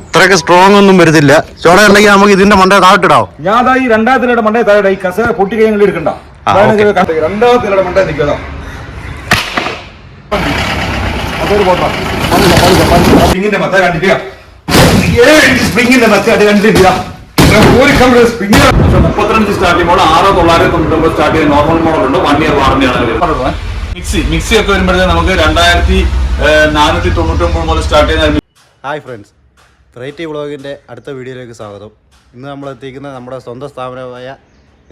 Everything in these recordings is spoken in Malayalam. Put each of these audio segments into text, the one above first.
ഇത്രയൊക്കെ സ്ട്രോങ് ഒന്നും വരുന്നില്ല. ചോട ഉണ്ടെങ്കിൽ നമുക്ക് ഇതിന്റെ മണ്ടേ താഴ്ത്തിടാ ഞാൻ ഈ രണ്ടാമത്തെ മണ്ടയെ മണ്ടേ താഴെ ഈ കസ പൊട്ടി കഴിഞ്ഞാൽ എടുക്കണ്ട. ആ, ഓക്കേ. മണ്ടേ നിൽക്കുക അതൊരു പോട്ടാ സ്പ്രിങ്ങിന്റെ മത്ത കണ്ടിട്ടില്ല ഏഴ് സ്പ്രിങ്ങിന്റെ മത്ത അത് കണ്ടിട്ടില്ല ഒരു കമ്പ്യൂട്ടർ സ്പ്രിങ് മുപ്പത്തിരണ്ട് സ്റ്റാർട്ടിംഗ് മോഡൽ ആറ് തൊള്ളായിരത്തി തൊണ്ണൂറ്റൊമ്പത് സ്റ്റാർട്ട് ചെയ്യുന്ന നോർമൽ മോഡൽ ഉണ്ട്. വൺ ഇയർ മിക്സി മിക്സി ഒക്കെ വരുമ്പോഴത്തേക്ക് നമുക്ക് രണ്ടായിരത്തി നാനൂറ്റി തൊണ്ണൂറ്റൊമ്പത് മുതൽ സ്റ്റാർട്ട് ചെയ്യുന്ന ഹായ് ഫ്രണ്ട്സ് വെറൈറ്റി വ്ളോഗിന്റെ അടുത്ത വീഡിയോയിലേക്ക് സ്വാഗതം. ഇന്ന് നമ്മൾ എത്തിക്കുന്നത് നമ്മുടെ സ്വന്തം സ്ഥാപനമായ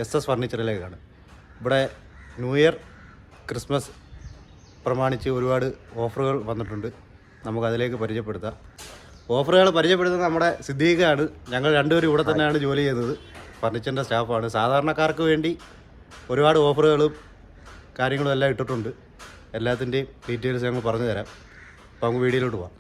എസ് എസ് ഫർണിച്ചറിലേക്കാണ്. ഇവിടെ ന്യൂ ഇയർ ക്രിസ്മസ് പ്രമാണിച്ച് ഒരുപാട് ഓഫറുകൾ വന്നിട്ടുണ്ട്. നമുക്കതിലേക്ക് പരിചയപ്പെടുത്താം. ഓഫറുകൾ പരിചയപ്പെടുത്തുന്നത് നമ്മുടെ സിദ്ദീഖാണ്. ഞങ്ങൾ രണ്ടുപേരും ഇവിടെ തന്നെയാണ് ജോലി ചെയ്യുന്നത്. ഫർണിച്ചറിന്റെ സ്റ്റാഫാണ്. സാധാരണക്കാർക്ക് വേണ്ടി ഒരുപാട് ഓഫറുകളും കാര്യങ്ങളും എല്ലാം ഇട്ടിട്ടുണ്ട്. എല്ലാത്തിന്റെയും ഡീറ്റെയിൽസ് ഞങ്ങൾ പറഞ്ഞു തരാം അപ്പോൾ നമുക്ക് വീഡിയോയിലോട്ട് പോവാം.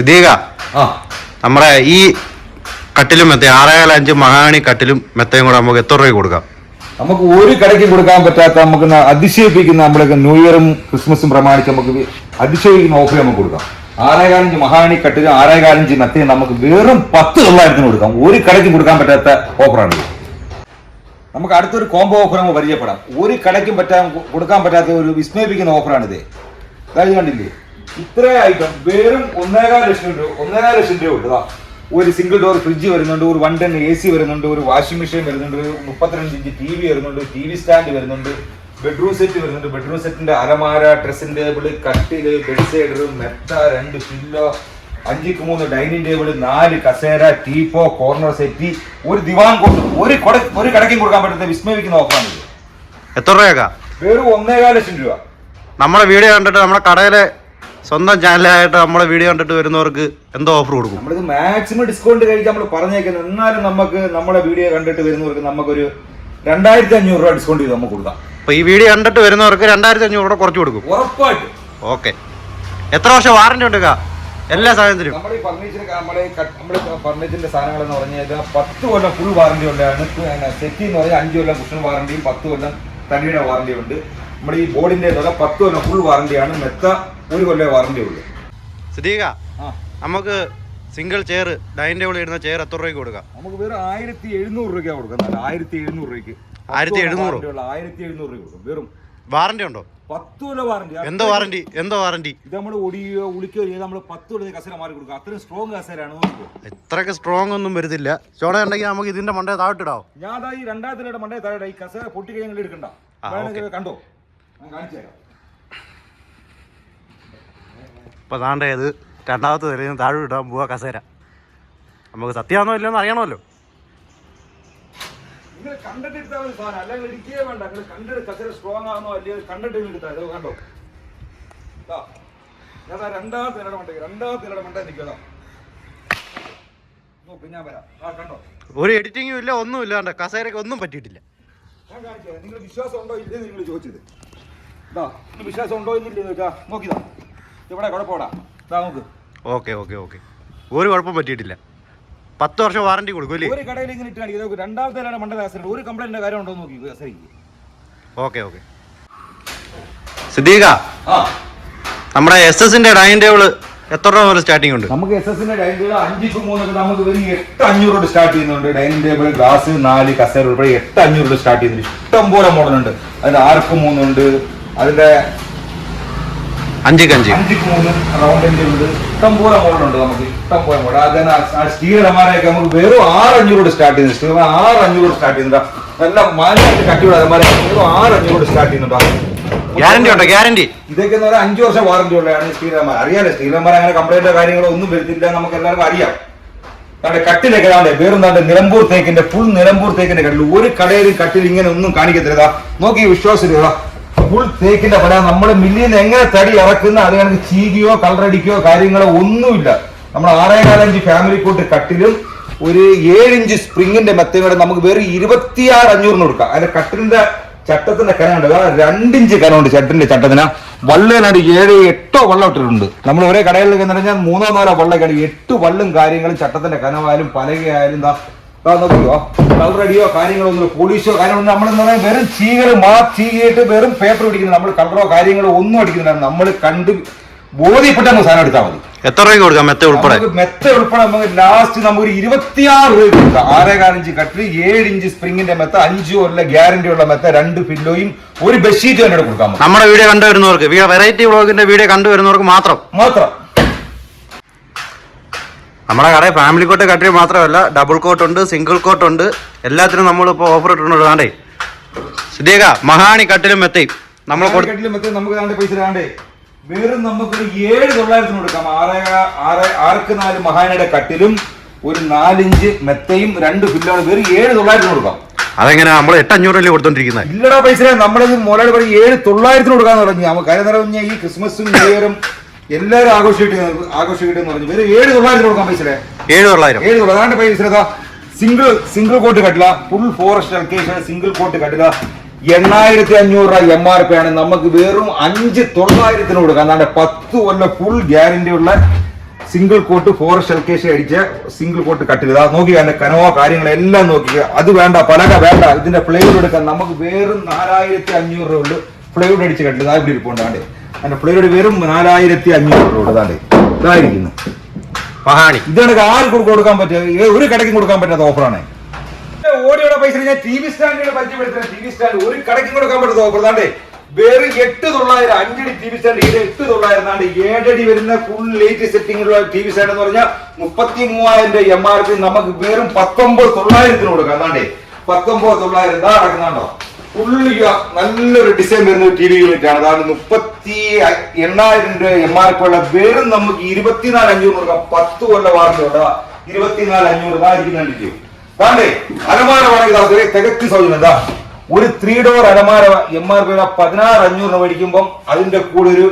സിദ്ദീഖ ആ. നമ്മുടെ ഈ കട്ടിലും മെത്ത ആറേകാല അഞ്ച് മഹാണി കട്ടിലും മെത്തയും കൂടെ നമുക്ക് എത്ര രൂപ കൊടുക്കാം? നമുക്ക് ഒരു കടയ്ക്ക് കൊടുക്കാൻ പറ്റാത്ത നമുക്ക് അതിശയിപ്പിക്കുന്ന നമ്മുടെ ന്യൂ ഇയറും ക്രിസ്മസും പ്രമാണിച്ച് നമുക്ക് അതിശയിക്കുന്ന ഓഫർ നമുക്ക് കൊടുക്കാം. ആറേകാലഞ്ച് മഹാണി കട്ടിലും ആറേകാലഞ്ച് മെത്തയും നമുക്ക് വെറും പത്ത് തൊള്ളായിരത്തിന് കൊടുക്കാം. ഒരു കടയ്ക്ക് കൊടുക്കാൻ പറ്റാത്ത ഓഫറാണ് നമുക്ക് അടുത്തൊരു കോംബോ ഓഫർ നമുക്ക് പരിചയപ്പെടാം. ഒരു കടയ്ക്കും പറ്റാൻ കൊടുക്കാൻ പറ്റാത്ത ഒരു വിസ്മയിപ്പിക്കുന്ന ഓഫറാണിത് അതായത് കണ്ടില്ലേ? ഇത്ര ഐറ്റം വെറും ഒന്നേകാൽ ലക്ഷം രൂപ ഒന്നേകാൽ ലക്ഷം രൂപ ഉണ്ട് ഒരു സിംഗിൾ ഡോർ ഫ്രിഡ്ജ് വരുന്നുണ്ട് ഒരു വൺ ടെൻ എ സി വരുന്നുണ്ട് ഒരു വാഷിംഗ് മെഷീൻ വരുന്നുണ്ട് മുപ്പത്തിരണ്ട് ഇഞ്ച് ടി വി വരുന്നുണ്ട് ടി വി സ്റ്റാൻഡ് വരുന്നുണ്ട് ബെഡ്റൂം സെറ്റ് വരുന്നുണ്ട്. ബെഡ്റൂം സെറ്റിന്റെ അലമാര ഡ്രസ്സിംഗ് ടേബിൾ കട്ടിൽ ബെഡ് സൈഡർ മെത്ത രണ്ട് പില്ലോ അഞ്ചിക്ക് മൂന്ന് ഡൈനിങ് ടേബിൾ നാല് കസേര ടീപ്പോ കോർണർ സെറ്റ് ഒരു ദിവാൻ കൊണ്ട് ഒരു കൊട ഒരു കടയ്ക്കും കൊടുക്കാൻ പറ്റുന്ന വിസ്മയിക്കുന്ന ഓഫറാണ് എത്ര രൂപ വെറും ഒന്നേകാൽ ലക്ഷം രൂപ. നമ്മുടെ വീഡിയോ കണ്ടിട്ട് നമ്മുടെ കടയിലെ സ്വന്തം ചാനലായിട്ട് നമ്മുടെ വീഡിയോ കണ്ടിട്ട് വരുന്നവർക്ക് എന്തോ ഓഫർ കൊടുക്കും. നമ്മളിത് മാക്സിമം ഡിസ്കൗണ്ട് കഴിക്കാൻ നമ്മൾ പറഞ്ഞേക്കുന്നത് എന്നാലും നമുക്ക് നമ്മുടെ വീഡിയോ കണ്ടിട്ട് വരുന്നവർക്ക് നമുക്കൊരു രണ്ടായിരത്തി അഞ്ഞൂറ് രൂപ ഡിസ്കൗണ്ട് ചെയ്ത് നമുക്ക് കൊടുക്കാം. അപ്പോൾ ഈ വീഡിയോ കണ്ടിട്ട് വരുന്നവർക്ക് രണ്ടായിരത്തി അഞ്ഞൂറ് രൂപ കുറച്ച് കൊടുക്കും. ഉറപ്പായിട്ട്. ഓക്കെ എത്ര വർഷം വാറണ്ടി ഉണ്ട് എല്ലാ സാധനത്തിനും നമ്മുടെ ഈ ഫർണിച്ചർ നമ്മുടെ നമ്മുടെ ഫർണിച്ചറിന്റെ സാധനങ്ങൾ എന്ന് പറഞ്ഞു കഴിഞ്ഞാൽ പത്ത് കൊല്ലം ഫുൾ വാറണ്ടി ഉണ്ടാണ് സെറ്റി എന്ന് പറഞ്ഞാൽ അഞ്ച് കൊല്ലം കുഷൻ വാറണ്ടിയും പത്ത് കൊല്ലം തടിയുടെ വാറണ്ടി ഉണ്ട്. നമ്മുടെ ഈ ബോർഡിന്റെ പത്ത് കൊല്ലം ഫുൾ വാറണ്ടിയാണ് മെത്ത ഒരു കൊല്ലം വാറണ്ടി ഉള്ളൂ. ആ. നമുക്ക് സിംഗിൾ ചെയർ ഡൈനിങ് ടേബിൾ ഇടുന്ന ചെയർ എത്ര രൂപയ്ക്ക് കൊടുക്കാം? നമുക്ക് വെറും ആയിരത്തി എഴുന്നൂറ് രൂപയ്ക്ക് കൊടുക്കുന്നത്. ആയിരത്തി എഴുന്നൂറ് രൂപയ്ക്ക്. ആയിരത്തി എഴുന്നൂറ്? ആയിരത്തി എഴുന്നൂറ് രൂപ കൊടുക്കും. വെറും വാറണ്ടി ഉണ്ടോ? പത്ത് കൊല്ലം വാറണ്ടി എന്തോ വാറണ്ടി എന്തോ വാറണ്ടി ഇത് നമ്മൾ ഒടിയോ ഉളിക്കോ ചെയ്ത് നമ്മൾ പത്ത് കൊല്ലം കസേര മാറി കൊടുക്കും. അത്രയും സ്ട്രോങ് കസേരയാണ് ഇത്രയൊക്കെ സ്ട്രോങ് ഒന്നും വരുന്നില്ല. ചോട ഉണ്ടെങ്കിൽ നമുക്ക് ഇതിന്റെ മണ്ടേ താഴ്ത്തിടാവോ? ഞാൻ ഈ നിലയുടെ മണ്ടേ താഴെ ഈ കസേര പൊട്ടി കഴിഞ്ഞാൽ എടുക്കണ്ട കണ്ടോ? ഞാൻ കാണിച്ചു തരാം ഇപ്പൊ താണ്ട ഏത് രണ്ടാമത്തെ നിലയിൽ നിന്ന് താഴെ ഇടാൻ പോവാ കസേര. നമുക്ക് സത്യമാണോ ഇല്ലെന്ന് അറിയണമല്ലോ. നിങ്ങൾ കണ്ടിട്ട് എടുത്താൽ മതി സാധനം. അല്ലെങ്കിൽ ഇരിക്കേ വേണ്ട. നിങ്ങൾ കണ്ടിട്ട് കസേര സ്ട്രോങ് ആണോ കണ്ടിട്ട് നിങ്ങൾ എടുത്താൽ ഇത് കണ്ടോ? ഞാൻ രണ്ടാമത്തെ രണ്ടാമത്തെ മണ്ടേ ഞാൻ വരാം. ആ കണ്ടോ? ഒരു എഡിറ്റിങ്ങും ഇല്ല ഒന്നും ഇല്ലാണ്ട് കസേരക്ക് ഒന്നും പറ്റിയിട്ടില്ല. ഞാൻ കാണിച്ചു നിങ്ങൾ വിശ്വാസം ഉണ്ടോ ഇല്ലേ നിങ്ങൾ ചോദിച്ചത്. ഇതാ വിശ്വാസം ഉണ്ടോ ഇല്ലേ നോക്കാ നോക്കിതാ. ഇവിടെ നോക്ക്. Okay okay okay. ഒരു കുഴപ്പം പറ്റിയിട്ടില്ല. പത്ത് വർഷം വാറണ്ടി കൊടുക്കും ഒരു കടയിൽ ഇങ്ങനെ ഇട്ട് രണ്ടാമത്തെ ഒരു കംപ്ലൈന്റിന്റെ കാര്യം ഉണ്ടോ നോക്കി. Okay okay. സിദ്ദീഖ നമ്മുടെ എസ് എസിന്റെ ഡൈനിങ് ടേബിൾ എത്ര രൂപ മുതൽ സ്റ്റാർട്ടിംഗ് ഉണ്ട്? നമുക്ക് എസ് എസിന്റെ ഡൈനിങ് ടേബിൾ അഞ്ചിക്ക് മൂന്നൊക്കെ നമുക്ക് വെറും എട്ട് അഞ്ഞൂറോട് സ്റ്റാർട്ട് ചെയ്യുന്നുണ്ട്. ഡൈനിങ് ടേബിൾ ഗ്ലാസ് നാല് കസേര ഉൾപ്പെടെ എട്ട് അഞ്ഞൂറ് സ്റ്റാർട്ട് ചെയ്യുന്നുണ്ട്. ഇഷ്ടം പോലെ മോഡലുണ്ട് അതിന്റെ ആർക്ക് മൂന്നുണ്ട്. അതിന്റെ അഞ്ചിക്ക് അഞ്ച്. അഞ്ചിക്ക് മൂന്ന് റൗണ്ടിന്റെ ഉണ്ട് മോഡലുണ്ട് നമുക്ക്. ഇഷ്ടം പോലെ മോഡൽ അതിന് ആ സ്റ്റീൽ അലമാരയൊക്കെ നമുക്ക് വെറും ആറ് അഞ്ഞൂറോട് സ്റ്റാർട്ട് സ്റ്റീൽ അലമാര ആറ് അഞ്ഞൂറോട് സ്റ്റാർട്ട് ചെയ്യുന്നുണ്ട്. നല്ല മാനായിട്ട് കട്ടിയുള്ള അലമാര വെറും ആറ് അഞ്ഞൂറോട് സ്റ്റാർട്ട് ചെയ്യുന്നുണ്ട്. ഗ്യാരണ്ടി ഉണ്ടോ? ഗ്യാരണ്ടി ഇതൊക്കെ എന്ന് പറഞ്ഞാൽ അഞ്ചു വർഷം വാറന്റി ഉള്ളതാണ് സ്റ്റീലന്മാർ അറിയാലോ സ്റ്റീലന്മാർ അങ്ങനെ കംപ്ലൈന്റോ കാര്യങ്ങളോ ഒന്നും വരുത്തില്ല നമുക്ക് എല്ലാവർക്കും അറിയാം. നമ്മുടെ കട്ടിലൊക്കെ താണ്ടെ വേറും താണ്ടെ നിലമ്പൂർ തേക്കിന്റെ ഫുൾ നിലമ്പൂർ തേക്കിന്റെ കട്ടിൽ ഒരു കടയിലും കട്ടിൽ ഇങ്ങനെ ഒന്നും കാണിക്കത്തില്ല. നോക്കി വിശ്വാസം ഫുൾ തേക്കിന്റെ പല നമ്മുടെ മില്ലിൽ നിന്ന് എങ്ങനെ തടി ഇറക്കുന്ന അത് കണക്ക് ചീകിയോ കളറടിക്കോ കാര്യങ്ങളോ ഒന്നുമില്ല. നമ്മുടെ ആറേകാലഞ്ച് ഫാമിലി കൂട്ട് കട്ടിലും ഒരു ഏഴിഞ്ച് സ്പ്രിങ്ങിന്റെ മെത്തയും കൂടെ നമുക്ക് വെറും ഇരുപത്തിയാറ് അഞ്ഞൂറിന് കൊടുക്കാം. അതിന്റെ കട്ടിലിന്റെ ചട്ടത്തിന്റെ കനമുണ്ട് വേറെ രണ്ടിഞ്ച് കനമുണ്ട് ചട്ടിന്റെ ചട്ടത്തിന്. വള്ളിനാണ് ഏഴ് എട്ടോ വള്ളം ഇട്ടിട്ടുണ്ട്. നമ്മൾ ഒരേ കടകളിൽ കഴിഞ്ഞാൽ മൂന്നോ നാലോ വള്ളക്കാണ് എട്ട് വള്ളും കാര്യങ്ങളും ചട്ടത്തിന്റെ കനമായാലും പലകയായാലും എന്താ നോക്കിയോ കളർ അടിയോ കാര്യങ്ങളൊന്നും പോലീസോ കാര്യങ്ങളൊന്നും നമ്മളെന്ന് പറഞ്ഞാൽ വെറും ചീകൾ മാ ചീകിയിട്ട് വെറും പേപ്പർ പിടിക്കുന്നത് നമ്മൾ കളറോ കാര്യങ്ങളോ ഒന്നും അടിക്കുന്നില്ല നമ്മൾ കണ്ട് ബോധ്യപ്പെട്ട നമുക്ക് സാധനം എടുത്താൽ മതി. എത്ര രൂപ കൊടുക്കാം? മെത്ത ഉൾപ്പെടെ? മെത്ത ഉൾപ്പെടെ നമുക്ക് ലാസ്റ്റ് നമുക്ക് ഒരു ഇരുപത്തിയാറ് രൂപ കൊടുക്കാം. ആറേകാൽ ഇഞ്ച് കട്ടിൽ ഏഴ് ഇഞ്ച് സ്പ്രിങ്ങിന്റെ മെത്ത അഞ്ച് കൊല്ല ഗ്യാരണ്ടി ഉള്ള മെത്ത രണ്ട് പില്ലോയും ഒരു ബെഡ്ഷീറ്റ് തന്നെ കൊടുക്കാം നമ്മുടെ വീഡിയോ കണ്ടുവരുന്നവർക്ക് വെറൈറ്റി വ്ളോഗിന്റെ വീഡിയോ കണ്ടുവരുന്നവർക്ക് മാത്രം. മാത്രം. നമ്മുടെ കടയിൽ ഫാമിലി കോട്ട് കട്ടിൽ മാത്രമല്ല ഡബിൾ കോട്ട് ഉണ്ട് സിംഗിൾ കോട്ട് ഉണ്ട്. എല്ലാത്തിനും നമ്മളിപ്പോൾ ഓഫർ ഇട്ടിട്ടുണ്ട് താണ്ടേ സിദ്ദീഖ മഹാണി കട്ടിലും മെത്തയും നമ്മൾ കൊടു കട്ടിലും നമുക്ക് താണ്ട് പൈസ താണ്ടേ വെറും നമുക്കൊരു ഏഴ് തൊള്ളായിരത്തിന് കൊടുക്കാം. ആറ് ആറ് ആർക്ക് നാല് മഹാനയുടെ കട്ടിലും ഒരു നാലിഞ്ച് മെത്തയും രണ്ട് ഫില്ലാണ്. വെറും ഏഴ് തൊള്ളായിരത്തിന് കൊടുക്കാം. അതെങ്ങനെ നമ്മൾ എട്ട് അഞ്ഞൂറല്ലേ കൊടുത്തോണ്ടിരിക്കുന്നത് ഇല്ലടാ പൈസ. നമ്മളത് മുതലാളി പറഞ്ഞ് ഏഴ് തൊള്ളായിരത്തിന് കൊടുക്കാന്ന് പറഞ്ഞു. നമുക്ക് കാര്യം എന്താ പറഞ്ഞാൽ ഈ ക്രിസ്മസും ന്യൂ ഇയറും എല്ലാവരും ആഘോഷിക്കും ആഘോഷിക്കട്ടെ എന്ന് പറഞ്ഞു. ഏഴ് തൊള്ളായിരം കൊടുക്കാൻ പൈസ ഏഴ് തൊള്ളായിരം. ഏഴ് തൊള്ളായിരം. അതാണ്ട് പൈസ സിംഗിൾ സിംഗിൾ കോട്ട് കട്ടില. ഫുൾ ഫോറസ്റ്റ് അൽക്കേഷൻ സിംഗിൾ കോട്ട് കട്ടില. എണ്ണായിരത്തി അഞ്ഞൂറ് രൂപ എം ആർ പി ആണ്. നമുക്ക് വെറും അഞ്ച് തൊള്ളായിരത്തിന് കൊടുക്കാം. അതാണ്ട് പത്ത് കൊല്ലം ഫുൾ ഗ്യാരണ്ടി ഉള്ള സിംഗിൾ കോട്ട് ഫോറസ്റ്റ് അൽക്കേഷൻ അടിച്ച സിംഗിൾ കോട്ട് കട്ടിൽ ഇതാ നോക്കി അതിന്റെ കനവോ കാര്യങ്ങളെല്ലാം നോക്കി അത് വേണ്ട പലക വേണ്ട. ഇതിന്റെ ഫ്ലൈവുഡ് എടുക്കാൻ നമുക്ക് വെറും നാലായിരത്തി അഞ്ഞൂറ് രൂപ ഉള്ളു ഫ്ലൈവുഡ് അടിച്ച് കട്ടിൽ ഇതാ ഇവിടെ ഇരിപ്പുണ്ടാണ്ട് അതിന്റെ ഫ്ലൈവുഡ് വെറും നാലായിരത്തി അഞ്ഞൂറ് രൂപ ഇതാണ്ട് ഇതായിരിക്കുന്നു. മഹാണി. ഇതാണ് ആർക്കും കൊടുക്കാൻ പറ്റുക? ഒരു കടയ്ക്കും കൊടുക്കാൻ പറ്റാത്ത ഓഫറാണ്. ഓടിയുടെ പൈസ ഞാൻ ടി വി സ്റ്റാൻഡുകൾ പരിചയപ്പെടുത്തുന്ന ടി വി സ്റ്റാൻഡ് ഒരു കടയ്ക്കും കൊടുക്കാൻ പറ്റാത്ത ഓഫർ താണ്ടേ വെറും എട്ട് തൊള്ളായിരം അഞ്ചടി ടി വി സ്റ്റാൻഡ് ഇത് എട്ട് തൊള്ളായിരം ആണ് ഏഴടി വരുന്ന ഫുൾ ലേറ്റസ്റ്റ് സെറ്റിംഗിലുള്ള ടി വി സ്റ്റാൻഡ് എന്ന് പറഞ്ഞാൽ മുപ്പത്തി മൂവായിരം എം ആർ പി നമുക്ക് വെറും പത്തൊമ്പത് തൊള്ളായിരത്തിന് കൊടുക്കാം താണ്ടേ പത്തൊമ്പത് തൊള്ളായിരം എന്താ നടക്കുന്നുണ്ടോ ഫുള്ള് നല്ലൊരു ഡിസൈൻ വരുന്ന ടി വി യൂണിറ്റാണ് അതാണ് മുപ്പത്തി എണ്ണായിരം രൂപ എം ആർ പി ഉള്ള വെറും നമുക്ക് ഇരുപത്തിനാല് അഞ്ഞൂറ് കൊടുക്കാം പത്ത് കൊല്ല ഉണ്ട് ഇരുപത്തിനാല് അഞ്ഞൂറ് ഇതായിരിക്കും താണ്ടേ അലമാര വേണമെങ്കിൽ തികച്ചു സൗജന്യം. എന്താ ഒരു ത്രീ ഡോർ അലമാര എം ആർ പി പതിനാറ് അഞ്ഞൂറ് മേടിക്കുമ്പോൾ അതിന്റെ കൂടെ ഒരു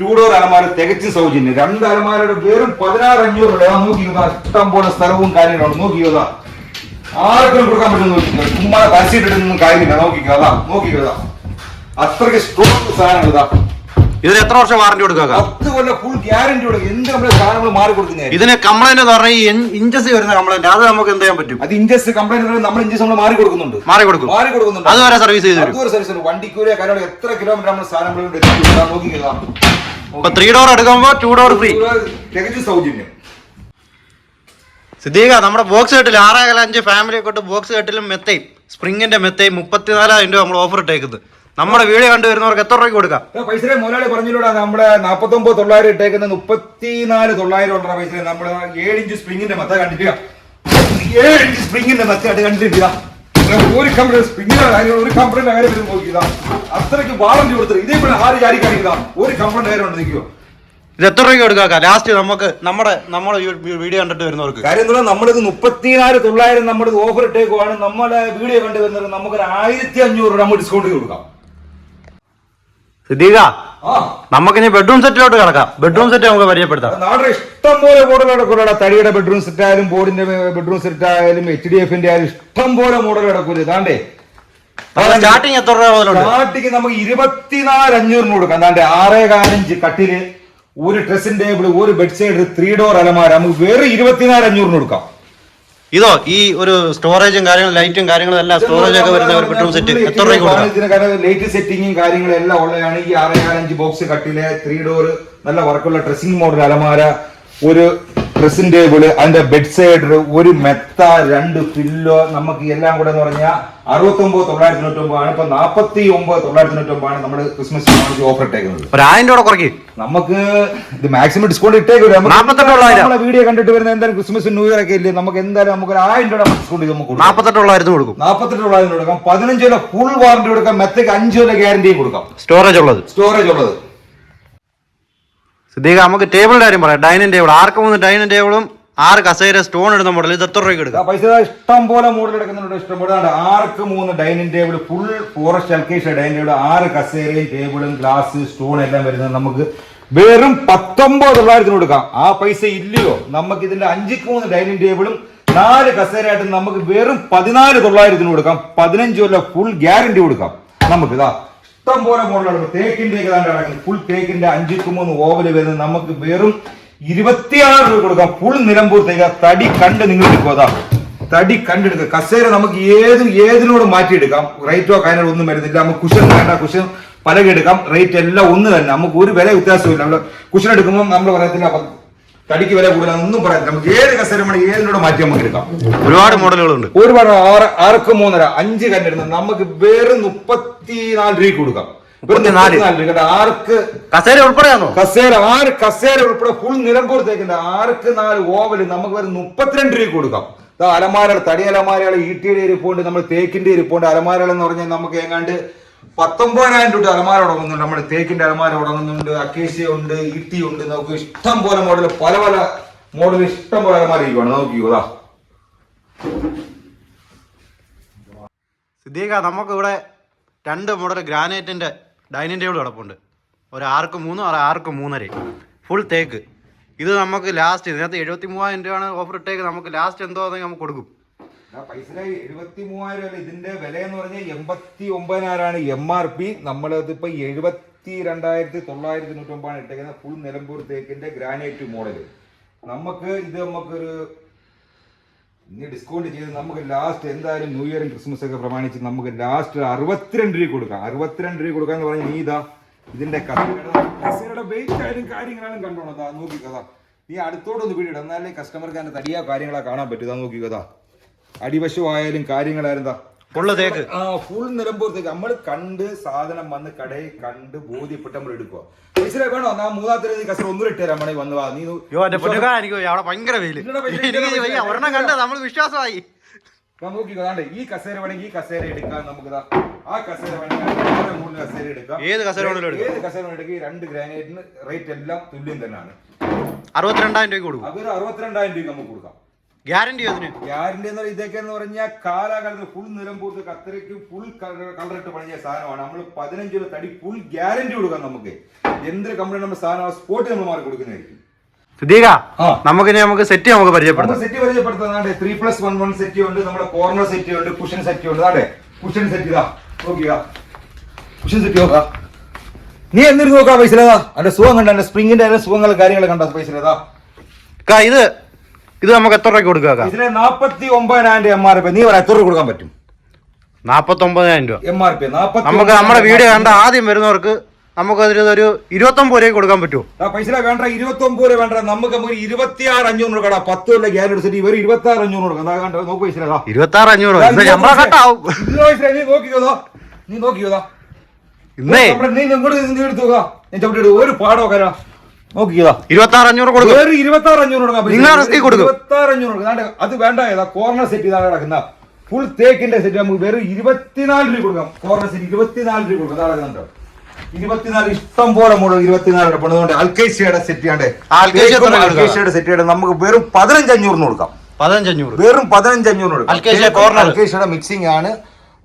ടൂ ഡോർ അലമാര തികച്ചും സൗജന്യം. രണ്ട് അലമാരയുടെ വെറും പതിനാറ് അഞ്ഞൂറ് രൂപ. നോക്കി ഇഷ്ടം പോലെ സ്ഥലവും കാര്യങ്ങളും നോക്കിക്കുക ആർക്കും കൊടുക്കാൻ പറ്റും നോക്കിക്കുക ചുമ്മാ പരസ്യത്തിട്ടൊന്നും കാര്യമില്ല. നോക്കിക്കുക അതാ നോക്കിക്കുക അത്രയ്ക്ക് സ്ട്രോങ് സാധനങ്ങൾ ഇതാ. ഇതിന് എത്ര വർഷം വാറന്റി കൊടുക്കാം പത്ത് കൊല്ലം ഫുൾ ഗ്യാരണ്ടി കൊടുക്കും എന്ത് നമ്മുടെ സാധനങ്ങൾ മാറി കൊടുക്കുന്നത് ഇതിന് കംപ്ലൈന്റ് എന്ന് പറഞ്ഞാൽ ഇഞ്ചസ് വരുന്ന കംപ്ലൈന്റ് അത് നമുക്ക് എന്ത് ചെയ്യാൻ പറ്റും? അത് ഇഞ്ചസ് കംപ്ലൈന്റ് നമ്മൾ ഇഞ്ചസ് നമ്മൾ മാറി കൊടുക്കുന്നുണ്ട്. മാറി കൊടുക്കും. മാറി കൊടുക്കുന്നുണ്ട്. അതുവരെ സർവീസ് ചെയ്തു അതുവരെ സർവീസ് വണ്ടിക്കൂരെ കാര്യങ്ങൾ എത്ര കിലോമീറ്റർ നമ്മൾ സാധനങ്ങൾ നോക്കിക്കുക ത്രീ ഡോർ എടുക്കുമ്പോ ടു ഡോർ ഫ്രീ തികച്ചും സൗജന്യം. സിദ്ദീഖ നമ്മുടെ ബോക്സ് കെട്ടിൽ ആറേകാല അഞ്ച് ഫാമിലി കൊണ്ട് ബോക്സ് കെട്ടിലും മെത്തയും സ്പ്രിങ്ങിന്റെ മെത്തയും മുപ്പത്തിനാലായിരം രൂപ നമ്മൾ ഓഫർ ഇട്ടേക്കുന്നത്. നമ്മുടെ വീഡിയോ കണ്ടുവരുന്നവർക്ക് എത്ര രൂപയ്ക്ക് കൊടുക്കാം? പൈസ മുതലാളി പറഞ്ഞില്ലൂടാ നമ്മുടെ നാപ്പത്തൊമ്പത് തൊള്ളായിരം ഇട്ടേക്കുന്ന മുപ്പത്തിനാല് തൊള്ളായിരം ഉള്ള പൈസ നമ്മുടെ ഏഴ് ഇഞ്ച് സ്പ്രിങ്ങിന്റെ മെത്ത കണ്ടിട്ടില്ല. ഏഴ് ഇഞ്ച് സ്പ്രിങ്ങിന്റെ മെത്ത ആയിട്ട് കണ്ടിട്ടില്ല. ഒരു കമ്പനി സ്പ്രിങ്ങിന്റെ കാര്യം ഒരു കമ്പനിയുടെ കാര്യം നോക്കിയതാ. അത്രയ്ക്ക് വാറന്റി കൊടുത്തത് ഇതേപോലെ ആര് ജാരി കാണിക്കുക ഒരു കമ്പനിയുടെ കാര്യം ഉണ്ട് ഇത് എത്ര രൂപ ലാസ്റ്റ് നമുക്ക് നമ്മുടെ നമ്മുടെ വീഡിയോ കണ്ടിട്ട് വരുന്നവർക്ക്. കാര്യം എന്താ നമ്മളിത് മുപ്പത്തിനായിരം തൊള്ളായിരം നമ്മുടെ ഓഫർ ഇട്ടേക്കുവാണ്. നമ്മുടെ വീഡിയോ കണ്ടു വരുന്നത് നമുക്കൊരു ആയിരത്തി അഞ്ഞൂറ് രൂപ നമ്മൾ ഡിസ്കൗണ്ട് കൊടുക്കാം. സിദ്ദീഖ നമുക്ക് ഇനി ബെഡ്റൂം സെറ്റിലോട്ട് കിടക്കാം. ബെഡ്റൂം സെറ്റ് നമുക്ക് പരിചയപ്പെടുത്താം. നാട്ടിൽ ഇഷ്ടം പോലെ മോഡൽ കിടക്കൂല തടിയുടെ ബെഡ്റൂം സെറ്റ് ആയാലും ബോർഡിന്റെ ബെഡ്റൂം സെറ്റ് ആയാലും എച്ച് ഡി എഫിന്റെ ആയാലും ഇഷ്ടം പോലെ മോഡൽ കിടക്കൂലേ. താണ്ടേ സ്റ്റാർട്ടിങ് എത്ര രൂപ സ്റ്റാർട്ടിങ് നമുക്ക് ഇരുപത്തിനാല് അഞ്ഞൂറിന് കൊടുക്കാം. അതാണ്ട് ആറേ കാലഞ്ച് കട്ടിൽ ഒരു ഡ്രസ്സിംഗ് ടേബിൾ ഒരു ബെഡ്സൈഡ് ത്രീ ഡോർ അലമാര നമുക്ക് വേറെ ഇരുപത്തിനാല് അഞ്ഞൂറിന് കൊടുക്കാം. ഇതോ ഈ ഒരു സ്റ്റോറേജും കാര്യങ്ങളും ലൈറ്റും കാര്യങ്ങളും എല്ലാം സ്റ്റോറേജ് ഒക്കെ വരുന്ന ഒരു ബെഡ്റൂം സെറ്റ് എത്ര രൂപ കൊടുക്കാം? ലൈറ്റ് സെറ്റിങ്ങും കാര്യങ്ങളും എല്ലാം ഉള്ളതാണ് ഈ ആറേ കാലഞ്ച് ബോക്സ് കട്ടിലെ ത്രീ ഡോർ നല്ല വർക്കുള്ള ഡ്രസ്സിംഗ് മോഡൽ അലമാര ഒരു ഡ്രസ്സിംഗ് ടേബിൾ അതിന്റെ ബെഡ് സൈഡ് ഒരു മെത്ത രണ്ട് പില്ലോ നമുക്ക് എല്ലാം കൂടെ എന്ന് പറഞ്ഞാൽ അറുപത്തി ഒമ്പത് തൊള്ളായിരത്തി തൊണ്ണൂറ്റൊമ്പതാണ് ഇപ്പൊ നാപ്പത്തി ഒമ്പത് തൊള്ളായിരത്തി തൊണ്ണൂറ്റൊമ്പതാണ് നമ്മൾ ക്രിസ്മസ് ഓഫർ ഇട്ടേക്കുന്നത്. ഒരു ആയിരം രൂപ കുറയ്ക്ക്. നമുക്ക് ഇത് മാക്സിമം ഡിസ്കൗണ്ട് ഇട്ടേക്കില്ല. നമ്മളെ വീഡിയോ കണ്ടിട്ട് വരുന്ന എന്തായാലും ക്രിസ്മസ് ന്യൂ ഇയർ ഒക്കെ ഇല്ലേ നമുക്ക് എന്തായാലും നമുക്ക് ഒരു ആയിരം രൂപ ഡിസ്കൗണ്ട് നമുക്ക് തൊള്ളായിരത്തിന് കൊടുക്കും. നാപ്പത്തെട്ട് തൊള്ളായിരം കൊടുക്കാം. പതിനഞ്ച് കൊല്ലം ഫുൾ വാറന്റി കൊടുക്കാം. മെത്തക്ക് അഞ്ച് കൊല്ലം ഗ്യാരണ്ടിയും കൊടുക്കാം. സ്റ്റോറേജ് ഉള്ളത്. സ്റ്റോറേജ് ഉള്ളത്. സിദ്ദീഖ നമുക്ക് ടേബിളിന്റെ കാര്യം പറയാം. Dining table. ആർക്ക് മൂന്ന് ഡൈനിങ് ടേബിളും ആറ് കസേര സ്റ്റോൺ ഇടുന്ന മോഡൽ ഇത് എത്ര രൂപയ്ക്ക് എടുക്കാം? പൈസ ഇഷ്ടം പോലെ മോഡൽ എടുക്കുന്നുണ്ട് ഇഷ്ടം പോലെ. ആർക്ക് മൂന്ന് ഡൈനിങ് ടേബിൾ ഫുൾ ഫോറസ്റ്റ് അൽക്കേഷ ഡൈനിങ് ടേബിൾ ആറ് കസേരയും ടേബിളും ഗ്ലാസ് സ്റ്റോൺ എല്ലാം വരുന്നത് നമുക്ക് വെറും പത്തൊമ്പത് തൊള്ളായിരത്തിന് കൊടുക്കാം. ആ പൈസ ഇല്ലയോ? നമുക്ക് ഇതിന്റെ അഞ്ചിക്ക് മൂന്ന് ഡൈനിങ് ടേബിളും നാല് കസേരയായിട്ട് നമുക്ക് വെറും പതിനാല് തൊള്ളായിരത്തിന് കൊടുക്കാം. പതിനഞ്ച് കൊല്ലം ഫുൾ ഗ്യാരണ്ടി കൊടുക്കാം. നമുക്ക് ഇതാ ഇഷ്ടം പോലെ മോഡലാണ് തേക്കിന്റെ തന്നെ കിടക്കുന്നത് ഫുൾ തേക്കിന്റെ അഞ്ചിക്ക് മൂന്ന് ഓവൽ വരുന്നത് നമുക്ക് വെറും ഇരുപത്തിയാറ് രൂപ കൊടുക്കാം. ഫുൾ നിലമ്പൂർ തേക്ക് തടി കണ്ട് നിങ്ങൾ എടുക്കുക തടി കണ്ടെടുക്കുക കസേര നമുക്ക് ഏത് ഏതിനോട് മാറ്റിയെടുക്കാം. റേറ്റോ കാര്യങ്ങളോ ഒന്നും വരുന്നില്ല. നമുക്ക് കുഷൻ വേണ്ട. കുഷൻ പലക എടുക്കാം. റേറ്റ് എല്ലാം ഒന്ന് തന്നെ. നമുക്ക് ഒരു വില വ്യത്യാസമില്ല നമ്മൾ കുഷൻ എടുക്കുമ്പോൾ നമ്മൾ പറയത്തില്ല തടിക്ക് വില കൂടുതൽ ഒന്നും പറയാം നമുക്ക് ഏത് കസേര വേണം ഏതിനോട് മാറ്റി നമുക്ക് എടുക്കാം. ഒരുപാട് മോഡലുകളുണ്ട്. ഒരുപാട് ആറ് ആർക്ക് മൂന്നര അഞ്ച് കണ്ടിരുന്നത് നമുക്ക് വേറെ വെറും മുപ്പത്തിനാല്. രൂപ കൊടുക്കാം ആർക്ക് കസേര ഉൾപ്പെടെയാണോ? കസേര ആറ് കസേര ഉൾപ്പെടെ ഫുൾ നിലമ്പൂർ തേക്കിന്റെ ആർക്ക് നാല് ഓവൽ നമുക്ക് വരെ മുപ്പത്തിരണ്ട് രൂപ കൊടുക്കാം അലമാരകൾ തടി അലമാരകൾ ഈട്ടിയുടെ ഇരിപ്പുണ്ട് നമ്മൾ തേക്കിന്റെ ഇരിപ്പുണ്ട്. അലമാരകൾ എന്ന് പറഞ്ഞാൽ നമുക്ക് ഏങ്ങാണ്ട് പത്തൊമ്പതിനായിരം രൂപ അലമാര തുടങ്ങുന്നുണ്ട് നമ്മുടെ തേക്കിന്റെ അലമാര തുടങ്ങുന്നുണ്ട് അക്കേഷ്യ ഉണ്ട് ഈട്ടി ഉണ്ട്. നമുക്ക് ഇഷ്ടം പോലെ മോഡൽ പല പല മോഡൽ ഇഷ്ടം പോലെ അലമാര ഇരിക്കുവാണ്. നോക്കിയോ അതാ സിദ്ദീഖ നമുക്കിവിടെ രണ്ട് മോഡൽ ഗ്രാനൈറ്റിന്റെ ഡൈനിങ് ടേബിൾ കിടപ്പുണ്ട്. ഒരു ആർക്ക് മൂന്നും ഒരു ആർക്ക് മൂന്നര. ഫുൾ തേക്ക്. ഇത് നമുക്ക് ലാസ്റ്റ് ഇതിനകത്ത് എഴുപത്തി മൂവായിരം രൂപയാണ് ഓഫർ ഇട്ടേക്ക്. നമുക്ക് ലാസ്റ്റ് എന്തോ നമുക്ക് കൊടുക്കും. പൈസ എഴുപത്തി മൂവായിരം അല്ല ഇതിന്റെ വില എന്ന് പറഞ്ഞാൽ എൺപത്തി ഒമ്പതിനായിരമാണ് എം ആർ പി നമ്മളതിപ്പോ എഴുപത്തി രണ്ടായിരത്തി തൊള്ളായിരത്തി തൊണ്ണൂറ്റൊമ്പതാണ് ഇട്ടേക്കുന്നത്. ഫുൾ നിലമ്പൂർ തേക്കിന്റെ ഗ്രാനൈറ്റ് മോഡൽ നമുക്ക് ഇത് നമുക്കൊരു ഇനി ഡിസ്കൗണ്ട് ചെയ്ത് നമുക്ക് ലാസ്റ്റ് എന്തായാലും ന്യൂ ഇയറും ക്രിസ്മസ് ഒക്കെ പ്രമാണിച്ച് നമുക്ക് ലാസ്റ്റ് അറുപത്തിരണ്ട് രൂപ കൊടുക്കാം. അറുപത്തിരണ്ട് രൂപ കൊടുക്കാന്ന് പറഞ്ഞാൽ നീ ഇതാ ഇതിന്റെ കസേരയുടെ വെയിറ്റ് ആയാലും കാര്യങ്ങളാലും കണ്ടോണം അതാ നോക്കി കഥ. നീ അടുത്തോട്ടൊന്ന് പിടിയിടാം എന്നാലേ കസ്റ്റമർക്ക് അതിന്റെ തടിയാ കാര്യങ്ങളാ കാണാൻ പറ്റും. ഇതാ നോക്കി കഥ. അടിവശമായാലും കാര്യങ്ങളായാലും എന്താ ഫുള്ള് തേക്ക്. ആ ഫുൾ നിലമ്പൂർത്തേക്ക്. നമ്മൾ കണ്ട് സാധനം വന്ന് കടയിൽ കണ്ട് ബോധ്യപ്പെട്ട് നമ്മൾ എടുക്കുക വേണോ? നാ മൂന്നാമത്തെ നീ കസ്റ്റർ ഒന്നും ഇട്ടേരാ മണി വന്നു വാ. നീ എനിക്ക് അവിടെ ഭയങ്കര വെയിൽ. ഒരെണ്ണം കണ്ട നമ്മൾ വിശ്വാസമായി. ഞാൻ നോക്കി അതാണ്ട് ഈ കസേര വേണമെങ്കിൽ ഈ കസേര എടുക്കാം നമുക്ക് ആ കസേര വേണമെങ്കിൽ മൂന്ന് കസേര എടുക്കാം. ഏത് കസേര വേണമെങ്കിലും. ഏത് കസേര വേണമെങ്കിൽ രണ്ട് ഗ്രാനൈറ്റിന് റേറ്റ് എല്ലാം തുല്യം തന്നെയാണ് അറുപത്തിരണ്ടായിരം രൂപ കൊടുക്കും. അതൊരു അറുപത്തിരണ്ടായിരം രൂപ നമുക്ക് കൊടുക്കാം. ഗ്യാരണ്ടി അതിന് ഗ്യാരണ്ടി എന്ന് പറയുന്നത് ഇതൊക്കെ എന്ന് പറഞ്ഞാൽ കാലാകാലത്ത് ഫുൾ നിലമ്പൂർത്ത് കത്തരയ്ക്ക് ഫുൾ കളറിട്ട് പണിഞ്ഞ സാധനമാണ്. നമ്മൾ പതിനഞ്ച് രൂപ തടി ഫുൾ ഗ്യാരണ്ടി കൊടുക്കാം നമുക്ക്. എന്തൊരു കമ്പനി നമ്മുടെ സാധനം സ്പോട്ട് നമ്മൾ മാറി കൊടുക്കുന്നതായിരിക്കും. സിദ്ദീഖ നമുക്ക് നമുക്ക് സെറ്റ് നമുക്ക് പരിചയപ്പെടുത്താം. സെറ്റ് പരിചയപ്പെടുത്താം. Three plus one one set ഉണ്ട് നമ്മുടെ കോർണർ സെറ്റ് ഉണ്ട് കുഷൻ സെറ്റ് ഉണ്ട്. അതെ കുഷൻ സെറ്റ് ഇതാ. നോക്കിയാ കുഷൻ സെറ്റ് നോക്കാം നീ എന്നിട്ട് നോക്കാം പൈസ അതിന്റെ സുഖം കണ്ട? സ്പ്രിങ്ങിന്റെ സുഖങ്ങൾ കാര്യങ്ങൾ കണ്ട പൈസ ഇത് ഇത് നമുക്ക് എത്ര രൂപയ്ക്ക് കൊടുക്കാം ഇതിന് നാപ്പത്തി ഒമ്പതിനായിരം രൂപ എം ആർ പി നീ പറയാം എത്ര രൂപ കൊടുക്കാൻ പറ്റും? നാപ്പത്തി ഒമ്പതിനായിരം രൂപ. എം ആർ പി നാപ്പത്തി നമുക്ക് നമ്മുടെ വീഡിയോ കണ്ട ആദ്യം വരുന്നവർക്ക് നമുക്ക് അതിന് ഒരു ഇരുപത്തൊമ്പത് രൂപയ്ക്ക് കൊടുക്കാൻ പറ്റുമോ? ആ പൈസ വേണ്ട ഇരുപത്തി ഒമ്പത് രൂപ വേണ്ട. നമുക്ക് നമുക്ക് ഇരുപത്തി ആറ് അഞ്ഞൂറ് കൊടുക്കാം. പത്ത് കൊല്ലം ഗ്യാൻ എടുത്തിട്ട് ഇവർ ഇരുപത്തി ആറ് അഞ്ഞൂറ് കൊടുക്കാം. നോക്ക് പൈസ ഇരുപത്തി ആറ് അഞ്ഞൂറ് നീ നോക്കിയോ നീ നോക്കിയോ ഇന്നേ. നീ ഇങ്ങോട്ട് നീ എടുത്തു നോക്കാം ഞാൻ ചവിട്ടി ഒരു പാടോ കരാ നോക്കിയതാ ഇരുപത്തി ആറ് അഞ്ഞൂറ് കൊടുക്കും. വേറെ ഇരുപത്തി ആറ് അഞ്ഞൂറ് കൊടുക്കാം നിങ്ങൾ risk ൽ കൊടുക്കും. ഇരുപത്തി ആറ് അഞ്ഞൂറ് കൊടുക്കാം അത് വേണ്ട ഏതാ കോർണർ സെറ്റ് ഇതാണ് കിടക്കുന്ന. ഫുൾ തേക്കിന്റെ സെറ്റ് നമുക്ക് വെറും ഇരുപത്തിനാല് രൂപ കൊടുക്കാം. കോർണർ സെറ്റ് ഇരുപത്തിനാല് രൂപ കൊടുക്കാം. ഇരുപത്തിനാല് ഇഷ്ടം പോലെ മോഡൽ ഇരുപത്തിനാല് പണിതുകൊണ്ട് അൽക്കേഷ്യയുടെ സെറ്റ് ആണ്ടേ അൽക്കേഷ്യ എത്ര അൽക്കേഷ്യയുടെ സെറ്റ് നമുക്ക് വെറും പതിനഞ്ച് അഞ്ഞൂറിന് കൊടുക്കാം. പതിനഞ്ചഞ്ഞൂറ്. വെറും പതിനഞ്ച് അഞ്ഞൂറ് കൊടുക്കാം? അൽക്കേഷ്യ അൽക്കേഷ്യയുടെ മിക്സിംഗ് ആണ്.